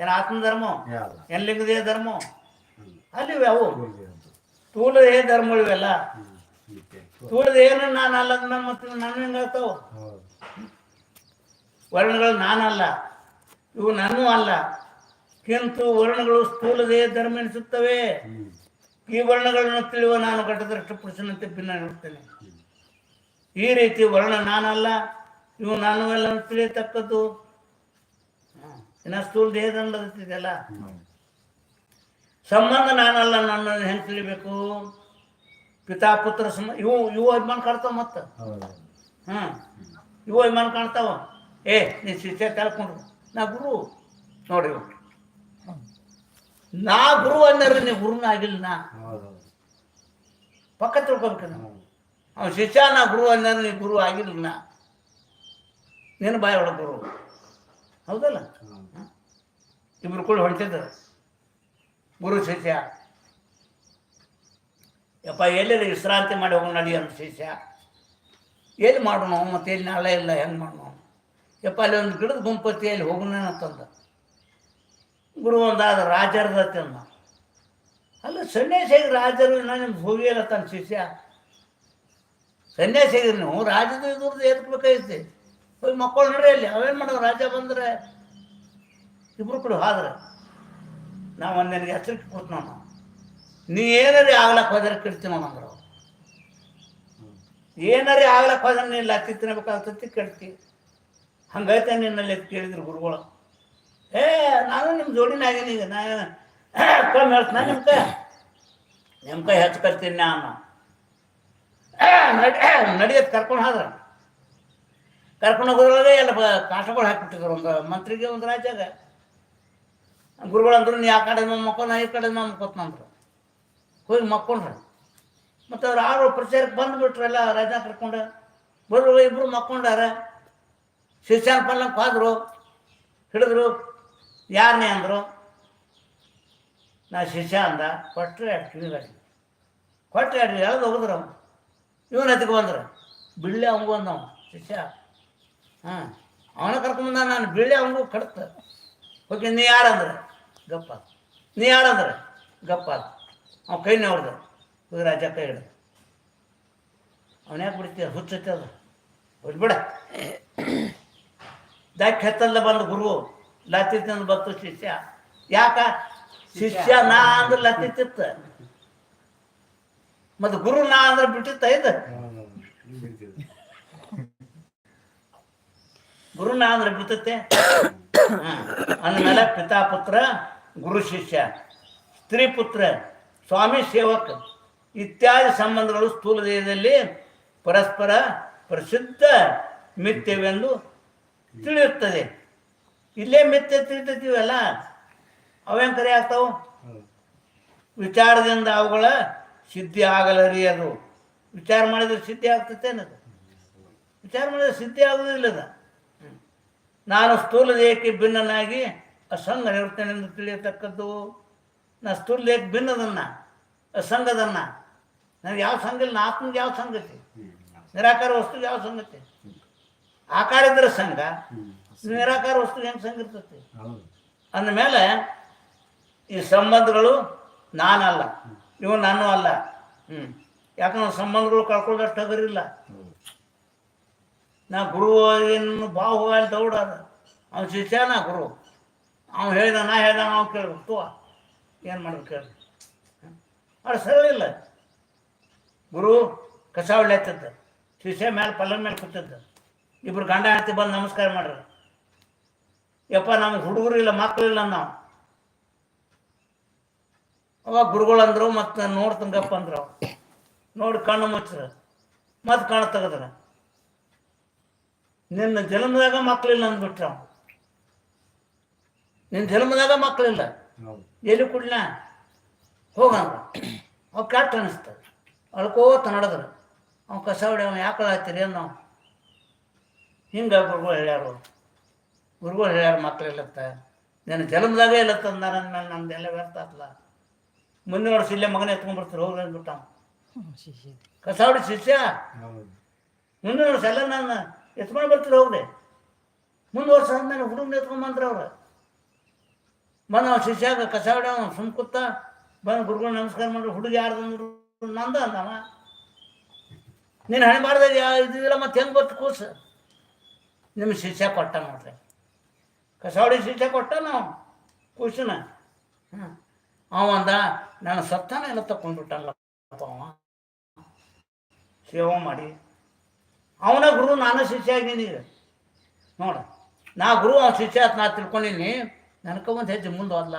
Speaker 1: ಏನು ಆತ್ಮಧರ್ಮ
Speaker 4: ಧರ್ಮ
Speaker 1: ಏನು ಲಿಂಗದೇಹ ಧರ್ಮ. ಅಲ್ಲಿ ಅವು. ಸ್ಥೂಲ ದೇಹ ಧರ್ಮಗಳು ಇವೆಲ್ಲ. ಸ್ಥೂಲ ದೇಹನ ನಾನು ಅಲ್ಲ ನನ್ನ ಮತ್ತೆ ನಾನು ಹೆಂಗಾಗ್ತಾವ ವರ್ಣಗಳು ನಾನಲ್ಲ ಇವು ನಾನು ಅಲ್ಲ. ಕಿಂತು ವರ್ಣಗಳು ಸ್ಥೂಲ ದೇಹ ಧರ್ಮ ಎನಿಸುತ್ತವೆ ಈ ವರ್ಣಗಳನ್ನು ತಿಳಿಯುವ ನಾನು ಘಟದಷ್ಟು ಪುರುಷನಂತೆ ಭಿನ್ನ ನೋಡ್ತೇನೆ. ಈ ರೀತಿ ವರ್ಣ ನಾನಲ್ಲ, ಇವು ನಾನು ಎಲ್ಲ ತಿಳಿಯತಕ್ಕದ್ದು. ಇನ್ನು ಸ್ಥೂಲ ದೇಹದಂಡದಲ್ಲ ಸಂಬಂಧ ನಾನಲ್ಲ ನನ್ನ ಹೆಂಗೆ ತಿಳಿಬೇಕು? ಪಿತಾ, ಪುತ್ರ ಇವು ಇವು ಅಭಿಮಾನ ಕಾಣ್ತಾವ ಮತ್ತೆ? ಹ್ಮ್ ಇವು ಅಭಿಮಾನ ಕಾಣ್ತಾವ. ಏ, ನೀ ಶಿಷ್ಯ ಕಳ್ಕೊಂಡ್ರು ನಾ ಗುರು. ನೋಡಿ. ನಾ ಗುರು ಅಂದ್ರೆ ನೀ ಗುರುನ ಆಗಿಲ್ಲ ನಾ ಪಕ್ಕ ತಿಳ್ಕೊಬೇಕು ನಾವು ಅವ್ನು ಶಿಷ್ಯ ನಾ ಗುರು ಅನ್ನೋರು ನೀ ಗುರು ಆಗಿಲ್ಲ ನಾ. ನೀನು ಬಾಯಿ ಒಳಗೆ ಗುರು. ಹೌದಲ್ಲ?
Speaker 4: ಇಬ್ಬರು
Speaker 1: ಇಬ್ರು ಕೂಡ ಹೊಡಿತಿದ್ರು ಗುರು ಶಿಷ್ಯ. ಯಪ್ಪ ಎಲ್ಲೆಲ್ಲ ವಿಶ್ರಾಂತಿ ಮಾಡಿ ಹೋಗಿ ನಡಿ ಅಂತ ಶಿಷ್ಯ? ಎಲ್ಲಿ ಮಾಡೋಣ ಮತ್ತೆ ಎಲ್ಲಿ ನಾಳೆ ಇಲ್ಲ ಹೆಂಗೆ ಮಾಡೋಣ ಯಪ್ಪ ಅಲ್ಲಿ ಒಂದು ಗಿಡದ ಗುಂಪತ್ತಿ ಅಲ್ಲಿ ಹೋಗೋಣ ಅಂತಂದ ಗುರು ಒಂದಾದ ರಾಜರದತ್ತೆ ಅಂದ. ಅಲ್ಲ ಸನ್ಯಾಸಿಗೆ ರಾಜರು ನಾನು ನಿಮ್ಗೆ ಹೋಗಿಲ್ಲ ತನ್ನ ಶಿಷ್ಯ. ಸನ್ಯಾಸಿಗೆ ನೀವು ರಾಜದ ಇದ್ರದ್ದು ಎತ್ಬೇಕಾಯ್ತಿ ಹೋಗಿ ಮಕ್ಕಳು ನೋಡ್ರಿ ಅಲ್ಲಿ, ಅವೇನು ಮಾಡೋ ರಾಜ ಬಂದರೆ ಇಬ್ಬರು ಕೂಡ ಹಾದ್ರ. ನಾವು ಒಂದು ನಿನಗೆ ಎಚ್ಚರಿಕೆ ಕೊಟ್ಟು ನಾವು ನೀ ಏನಾರೀ ಆಗ್ಲಕ್ಕೆ ಹೋದ್ರೆ ಕೆಡ್ತೀವಿ ನಾವು ಅಂದ್ರೆ. ಏನಾರೇ ಆಗ್ಲಕ್ಕೆ ಹೋದ್ರೆ ನೀನು ಲತ್ತಿ ತಿನ್ನಬೇಕಾಗ್ತತಿ ಕೆಡ್ತಿ ಹಂಗೈತೆ ನಿನ್ನಲ್ಲಿ ಕೇಳಿದ್ರು ಗುರುಗಳು. ಏ, ನಾನು ನಿಮ್ಮ ಜೋಡಿನ ಆಗೀನಿ ಈಗ, ನಾ ಕಮ್ಮಿ ಹೇಳ್ತೀನಿ ನಿಮ್ಮ ಕೈ ನಿಮ್ಮ ಕೈ ಹೆಚ್ಚು ಕರ್ತೀನಿ ನಾನು ನಡಿ ನಡಿಯತ್, ಕರ್ಕೊಂಡು ಹೋದ್ರ. ಕರ್ಕೊಂಡು ಹೋಗೋದ್ರೊಳಗೆ ಎಲ್ಲ ಕಾಟಗಳು ಹಾಕಿಬಿಟ್ಟಿದ್ರು ಒಂದು ಮಂತ್ರಿಗೆ ಒಂದು ರಾಜ್ಯಾಗ. ಗುರುಗಳು ಅಂದ್ರು, ನೀ ಆ ಕಡೆ ಮಕ್ಕಳು ನಾ ಈ ಕಡೆ ಮಕ್ಕೋತ್ನಂದ್ರು ಹೋಗಿ ಮಕ್ಕೊಂಡ್ರು. ಮತ್ತು ಅವ್ರು ಆರು ಪ್ರಚಾರಕ್ಕೆ ಬಂದುಬಿಟ್ರಲ್ಲ ರಾಜ ಕರ್ಕೊಂಡು. ಬರೋ ಇಬ್ಬರು ಮಕ್ಕೊಂಡಾರ. ಶಿಕ್ಷಣ ಪಲ್ಲಂಗೆ ಹೋದ್ರು. ಹಿಡಿದ್ರು. ಯಾರನ್ನೇ ಅಂದರು? ನಾ ಶಿಷ್ಯ ಅಂದ ಕೊಟ್ಟರೆ ಕಟ್ಟಿ ಕೊಟ್ಟರೆ ಎರಡು ಎಳ್ದು ಹೋಗಿದ್ರು ಅವ್ನು? ಇವನ ಹತ್ತಿಗೆ ಬಂದರು. ಬಿಳ್ಳೆ ಅವಂಗೂ ಅಂದ ಶಿಷ್ಯ. ಹಾಂ, ಅವನ ಕರ್ಕೊಂಬಂದ ನಾನು, ಬಿಳ್ಳೆ ಅವಂಗೂ ಕಡ್ತ ಓಕೆ, ನೀ ಯಾರಂದ್ರೆ ಗಪ್ಪ. ನೀ ಯಾರಂದ್ರೆ ಗಪ್ಪ. ಅವ ಕೈ ನೋಡ್ದ. ರಾಜ ಕೈ ಹಿಡ್ದು. ಅವನ್ಯಾಕೆ ಬಿಡ್ತೀಯ ಹುಚ್ಚತ್ತೆ ಅದು. ಬಿಡ್ಬೇಡ ದಾಕ್ ಹೆತ್ತಲ್ಲ ಬಂದು ಗುರು. ಲತ್ತಿ ತಿಂದು ಬತ್ತು ಶಿಷ್ಯ. ಯಾಕ? ಶಿಷ್ಯ ನಾ ಅಂದ್ರೆ ಲತಿತಿತ್ತ ಮತ್ ಗುರು ನಾ ಅಂದ್ರೆ ಬಿಟ್ಟಿತ್ತ ಇದು? ಗುರು ನಾ ಅಂದ್ರೆ ಬಿಡ್ತತೆ ಅಂದಮೇಲೆ ಪಿತಾ ಪುತ್ರ, ಗುರು ಶಿಷ್ಯ. ಸ್ತ್ರೀ ಪುತ್ರ, ಸ್ವಾಮಿ ಸೇವಕ. ಇತ್ಯಾದಿ ಸಂಬಂಧಗಳು ಸ್ಥೂಲ ದೇಹದಲ್ಲಿ ಪರಸ್ಪರ ಪ್ರಸಿದ್ಧ ಮಿಥ್ಯವೆಂದು ತಿಳಿಯುತ್ತದೆ. ಇಲ್ಲೇ ಮಿಥ್ಯೆ ತಿಳಿತೀವಲ್ಲ ಅವೇನ್ ಕರೆ ಆಗ್ತಾವು? ವಿಚಾರದಿಂದ ಅವುಗಳ ಸಿದ್ಧಿ ಆಗಲರಿಯದು ವಿಚಾರ ಮಾಡಿದ್ರೆ ಸಿದ್ಧಿ ಆಗ್ತೈತೆ ವಿಚಾರ ಮಾಡಿದ್ರೆ ಸಿದ್ಧಿ ಅದು. ನಾನು ಸ್ಥೂಲ ದೇಹಕ್ಕೆ ಭಿನ್ನನಾಗಿ ಅಸಂಗ ಇರ್ತೇನೆ ಎಂದು ತಿಳಿಯತಕ್ಕದ್ದು. ನಾ ಸ್ಥೂಲ ದೇಹಕ್ಕೆ ಭಿನ್ನದನ್ನ, ಅಸಂಗದನ್ನ. ನನಗೆ ಯಾವ ಸಂಘ ಇಲ್ಲ ಆತ್ಮಗೆ ಯಾವ ಸಂಗತಿ? ನಿರಾಕಾರ ವಸ್ತುಗೆ ಯಾವ ಸಂಗತಿ? ಆಕಾರ ಇದ್ರೆ ಸಂಘ. ನಿರಾಕಾರ ವಸ್ತು ಹೆಂಗೆ
Speaker 4: ಸಂಗಿರ್ತತಿ
Speaker 1: ಅಂದಮೇಲೆ ಈ ಸಂಬಂಧಗಳು ನಾನಲ್ಲ ಇವು ನಾನು ಅಲ್ಲ. ಹ್ಞೂ ಯಾಕಂದ್ರೆ ಸಂಬಂಧಗಳು ಕಳ್ಕೊಳ್ಳೋದಷ್ಟು ಹಗರಿಲ್ಲ
Speaker 4: ಹೌದು.
Speaker 1: ನಾ ಗುರು ಏನು ಬಾವು ಅಲ್ಲಿ ದೌಡಾದ ಅವ್ನು ಶಿಷ್ಯ ನಾ ಗುರು. ಅವ್ನು ಹೇಳಿದ ನಾ ಹೇಳ್ದ ನಾವು ಕೇಳ್ಬೇಕು ತೋ ಏನು ಮಾಡ್ಬೇಕು ಹೇಳಿ ಅದು ಸರಿಯಿಲ್ಲ ಇಲ್ಲ. ಗುರು ಕಸ ಹೊಳ್ಳೆತ್ತದ ಶಿಷ್ಯ ಮೇಲೆ ಪಲ್ಲನ್ ಮೇಲೆ ಕೂತಿದ್ದ. ಇಬ್ರು ಗಂಡ ಹೆಂಡತಿ ಬಂದು ನಮಸ್ಕಾರ ಮಾಡ್ರಿ ಯಪ್ಪ ನಮ್ಗೆ ಹುಡುಗರು ಇಲ್ಲ ಮಕ್ಕಳಿಲ್ಲ ನಾವು. ಅವಾಗ ಗುರುಗಳು ಅಂದ್ರು ಮತ್ತು ನೋಡ್ತಂಗಪ್ಪ ಅಂದ್ರು. ನೋಡಿ ಕಣ್ಣು ಮುಚ್ಚ್ರ ಮತ್ತೆ ಕಣ್ಣು ತೆಗೆದ್ರ. ನಿನ್ನ ಜನ್ಮದಾಗ ಮಕ್ಕಳಿಲ್ಲ ಅಂದ್ಬಿಟ್ರ ಅವ್ನು. ನಿನ್ನ ಜನ್ಮದಾಗ ಮಕ್ಕಳಿಲ್ಲ ಎಲ್ಲಿ ಕುಡ್ಲ? ಹೋಗಂದ್ರ ಅವ್ ಕೆಟ್ಟ ಅನಿಸ್ತ. ಅಳ್ಕೋತ ನಡೆದ್ರ. ಅವ್ ಕಸ ಹೊಡಿ ಅವ ಯಾಕೆ ಹಾಕ್ತೀರಿ ಅನ್ನೋ. ಹಿಂಗೆ ಗುರುಗಳು ಹೇಳ್ಯಾರು ಗುರುಗಳು ಹೇಳ್ಯಾರ ಮಕ್ಕಳಿಲ್ಲತ್ತ ನಿನ್ನ ಜನ್ಮದಾಗ ಇಲ್ಲತ್ತ ಅಂದಾರ ಅಂದ್ಮೇಲೆ ನಮ್ದೆಲ್ಲ ವ್ಯರ್ಥ ಆತ್ಲ ಮುಂದಿನ ವರ್ಷ ಇಲ್ಲೇ ಮಗನ ಎತ್ಕೊಂಡ್ಬರ್ತಾರೆ ಹೋಗ್ರಿ ಅಂದ್ಬಿಟ್ಟ ಕಸಾವಡಿ
Speaker 3: ಶಿಷ್ಯ
Speaker 1: ಕಸ ಹೊಡಿ ಶಿಷ್ಯ.
Speaker 4: ಹೌದು.
Speaker 1: ಮುಂದಿನ ವರ್ಷ ಎಲ್ಲ ನಾನು ಎತ್ಕೊಂಡು ಬರ್ತೀರಿ ಹೋಗ್ರಿ. ಮುಂದೆ ವರ್ಷ ಆದ್ಮೇಲೆ ಹುಡುಗನ ಎತ್ಕೊಂಡ್ ಬಂದ್ರ ಅವ್ರು. ಬಂದ ಅವ್ನ ಶಿಷ್ಯಾಗ ಕಸ ಹೊಡಿ ಅವ್ನು ಸುಮ್ ಕೂತ ಬಂದು ಗುರುಗಳು ನಮಸ್ಕಾರ ಮಾಡ್ರಿ ಹುಡುಗ ಯಾರ್ದಂದ್ರು ನಂದ ಅಂದವ ನೀನು ಹಣೆ ಮಾಡ್ದಾಗ ಯಾ ಇದಿಲ್ಲ ಮತ್ತೆ ಹೆಂಗೆ ಬರ್ತು ಕೂಸ? ನಿಮ್ಮ ಶಿಷ್ಯ ಕೊಟ್ಟ ನೋಡ್ರಿ. ಕಸ ಶಿಕ್ಷೆ ಕೊಟ್ಟ ನಾವು ಕುಶನ ಹ್ಞೂ ಅವಂದ ನಾನು ಸತ್ತಾನ ಎಲ್ಲ ತಕೊಂಡ್ಬಿಟ್ಟಲ್ಲಪ್ಪ ಅವ. ಸೇವೆ ಮಾಡಿ. ಅವನ ಗುರು ನಾನು ಶಿಷ್ಯ ಆಗಿದ್ದೀನಿ ಈಗ. ನೋಡ ನಾ ಗುರು ಅವ್ನ ಶಿಷ್ಯ ಆತ್ ನಾ ತಿಳ್ಕೊಂಡಿನಿ ನನಗೆ ಒಂದು ಹೆಜ್ಜೆ ಮುಂದೆ ಹೋದ್ಲ.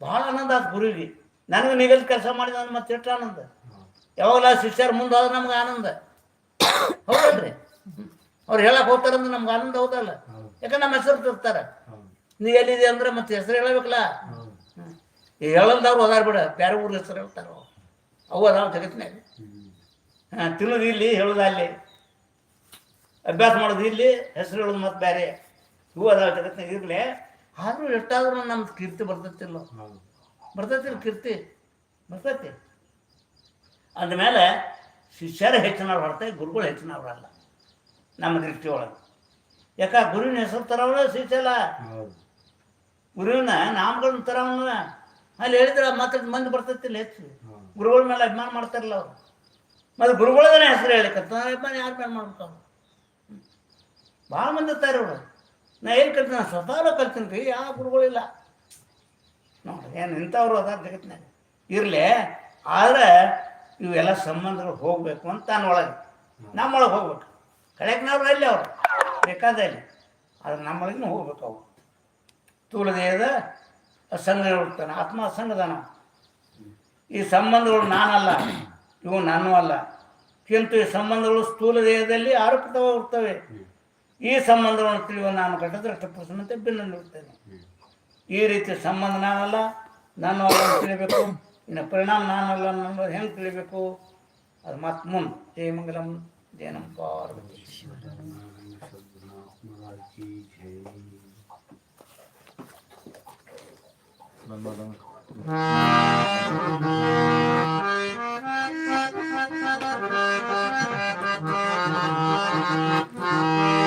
Speaker 1: ಭಾಳ ಆನಂದ ಆತು ಗುರುವಿಗೆ ನನಗೆ ನಿಗಲ್ ಕೆಲಸ ಮಾಡಿದ ಮತ್ತೆ ಎಷ್ಟು ಆನಂದ. ಯಾವಾಗಲ ಶಿಷ್ಯರು ಮುಂದೆ ಹೋದ್ರೆ ನಮ್ಗೆ ಆನಂದ. ಹೌದಲ್ರಿ? ಅವ್ರು ಹೇಳಕ್ ಹೋಗ್ತಾರಂದ್ರೆ ನಮ್ಗೆ ಆನಂದ ಹೌದಲ್ಲ?
Speaker 4: ಹೌದು
Speaker 1: ಯಾಕಂದ್ರೆ ನಮ್ಮ ಹೆಸರು ತಿರ್ತಾರೆ ನೀ ಎಲ್ಲಿದೆ ಅಂದ್ರೆ ಮತ್ತೆ ಹೆಸರು ಹೇಳಬೇಕಲ್ಲ? ಹೇಳಲ್ದವ್ರು ಹೋದಾರ ಬಿಡ ಬೇರೆ ಊರ ಹೆಸರು ಹೇಳ್ತಾರ. ಅವು. ಅದಾವ ಜಗತ್ತಿನಾಗ. ಹಾಂ ತಿನ್ನೋದು ಇಲ್ಲಿ ಹೇಳೋದು ಅಲ್ಲಿ. ಅಭ್ಯಾಸ ಮಾಡೋದು ಇಲ್ಲಿ ಹೆಸರು ಹೇಳೋದು ಮತ್ತೆ ಬೇರೆ ಇವು ಅದಾವ ಜಗತ್ತಿನಾಗ ಇರಲಿ. ಆದರೂ ಎಷ್ಟಾದ್ರೂ ನಮ್ದು ಕೀರ್ತಿ ಬರ್ತೈತಿಲ್ಲ ಬರ್ತತಿಲ್ಲ ಕೀರ್ತಿ? ಬರ್ತೈತಿ. ಅಂದಮೇಲೆ ಶಿಷ್ಯರು ಹೆಚ್ಚಿನವ್ರು ಹೊರತಾಗಿ ಗುರುಗಳು ಹೆಚ್ಚಿನವ್ರಲ್ಲ ನಮ್ಮ ದೃಷ್ಟಿ ಒಳಗೆ ಯಾಕ ಗುರುವಿನ ಹೆಸರು ತರವಲ್ಲ
Speaker 4: ಸಿಗ್ತಲ್ಲ
Speaker 1: ಗುರುವಿನ ನಾಮಗಳನ್ನ ತರವಲ್ಲ ಅಲ್ಲಿ ಹೇಳಿದ್ರೆ ಮತ್ತೆ ಮಂದಿ ಬರ್ತೈತಿಲ್ಲ ಹೆಚ್ಚು. ಗುರುಗಳ ಮೇಲೆ ಅಭಿಮಾನ ಮಾಡ್ತಾರಲ್ಲ ಅವರು. ಮತ್ತು ಗುರುಗಳದನೇ ಹೆಸರು ಹೇಳಕ್ಕಂತ ಅಭಿಮಾನ ಯಾರು ಮೇಲೆ ಅವ್ರು ಭಾಳ ಮಂದಿ ಇರ್ತಾರೆ ಅವರು ನಾ ಏನು ಕಲ್ತೀನಿ? ನಾನು ಸ್ವತಃ ಕಲ್ತೀನಿ ರೀ ಯಾವ ಗುರುಗಳಿಲ್ಲ ನೋಡ್ರಿ ಏನು ಇಂಥವ್ರು ಅದಾರ ಜಗತ್ತಿನಾಗ. ಇರಲಿ ಆದರೆ ಇವೆಲ್ಲ ಸಂಬಂಧಗಳು ಹೋಗಬೇಕು ಅಂತ ನಾನು ಒಳಗೆ. ನಮ್ಮೊಳಗೆ ಹೋಗ್ಬೇಕು. ನಾವು ಅಲ್ಲಿ ಅವರು. ಬೇಕಾದಲ್ಲಿ. ಅದು ನಮ್ಮೊಳಗಿನ ಹೋಗ್ಬೇಕು ಅವು. ಸ್ಥೂಲ ದೇಹದ ಸಂಘಗಳು ಇರ್ತಾನೆ ಆತ್ಮ ಸಂಘದಾನ. ಈ ಸಂಬಂಧಗಳು ನಾನಲ್ಲ, ಇವು ನಾನು ಅಲ್ಲ. ಕಿಂತು ಈ ಸಂಬಂಧಗಳು ಸ್ಥೂಲ ದೇಹದಲ್ಲಿ ಆರೋಪಿತವಾಗಿರ್ತವೆ ಈ ಸಂಬಂಧಗಳನ್ನು ತಿಳಿಯುವ ನಾನು ಘಟದೃಷ್ಟ ಪುರುಷನಂತೆ ಭಿನ್ನ ನಿಲ್ತೇನೆ ಈ ರೀತಿ ಸಂಬಂಧ ನಾನಲ್ಲ, ನಾನು ಅಂತ ತಿಳಿಬೇಕು ಇನ್ನು ಪರಿಣಾಮ ನಾನಲ್ಲ ಅನ್ನೋದು ಹೆಂಗೆ ತಿಳಿಬೇಕು ಅದು ಮತ್ತೆ ಮುಂದೆ. ಜಯ ಮಂಗಲಂ ಜಯನಂ ಪಾರ್ವತಿ.
Speaker 4: 기계
Speaker 2: 만마당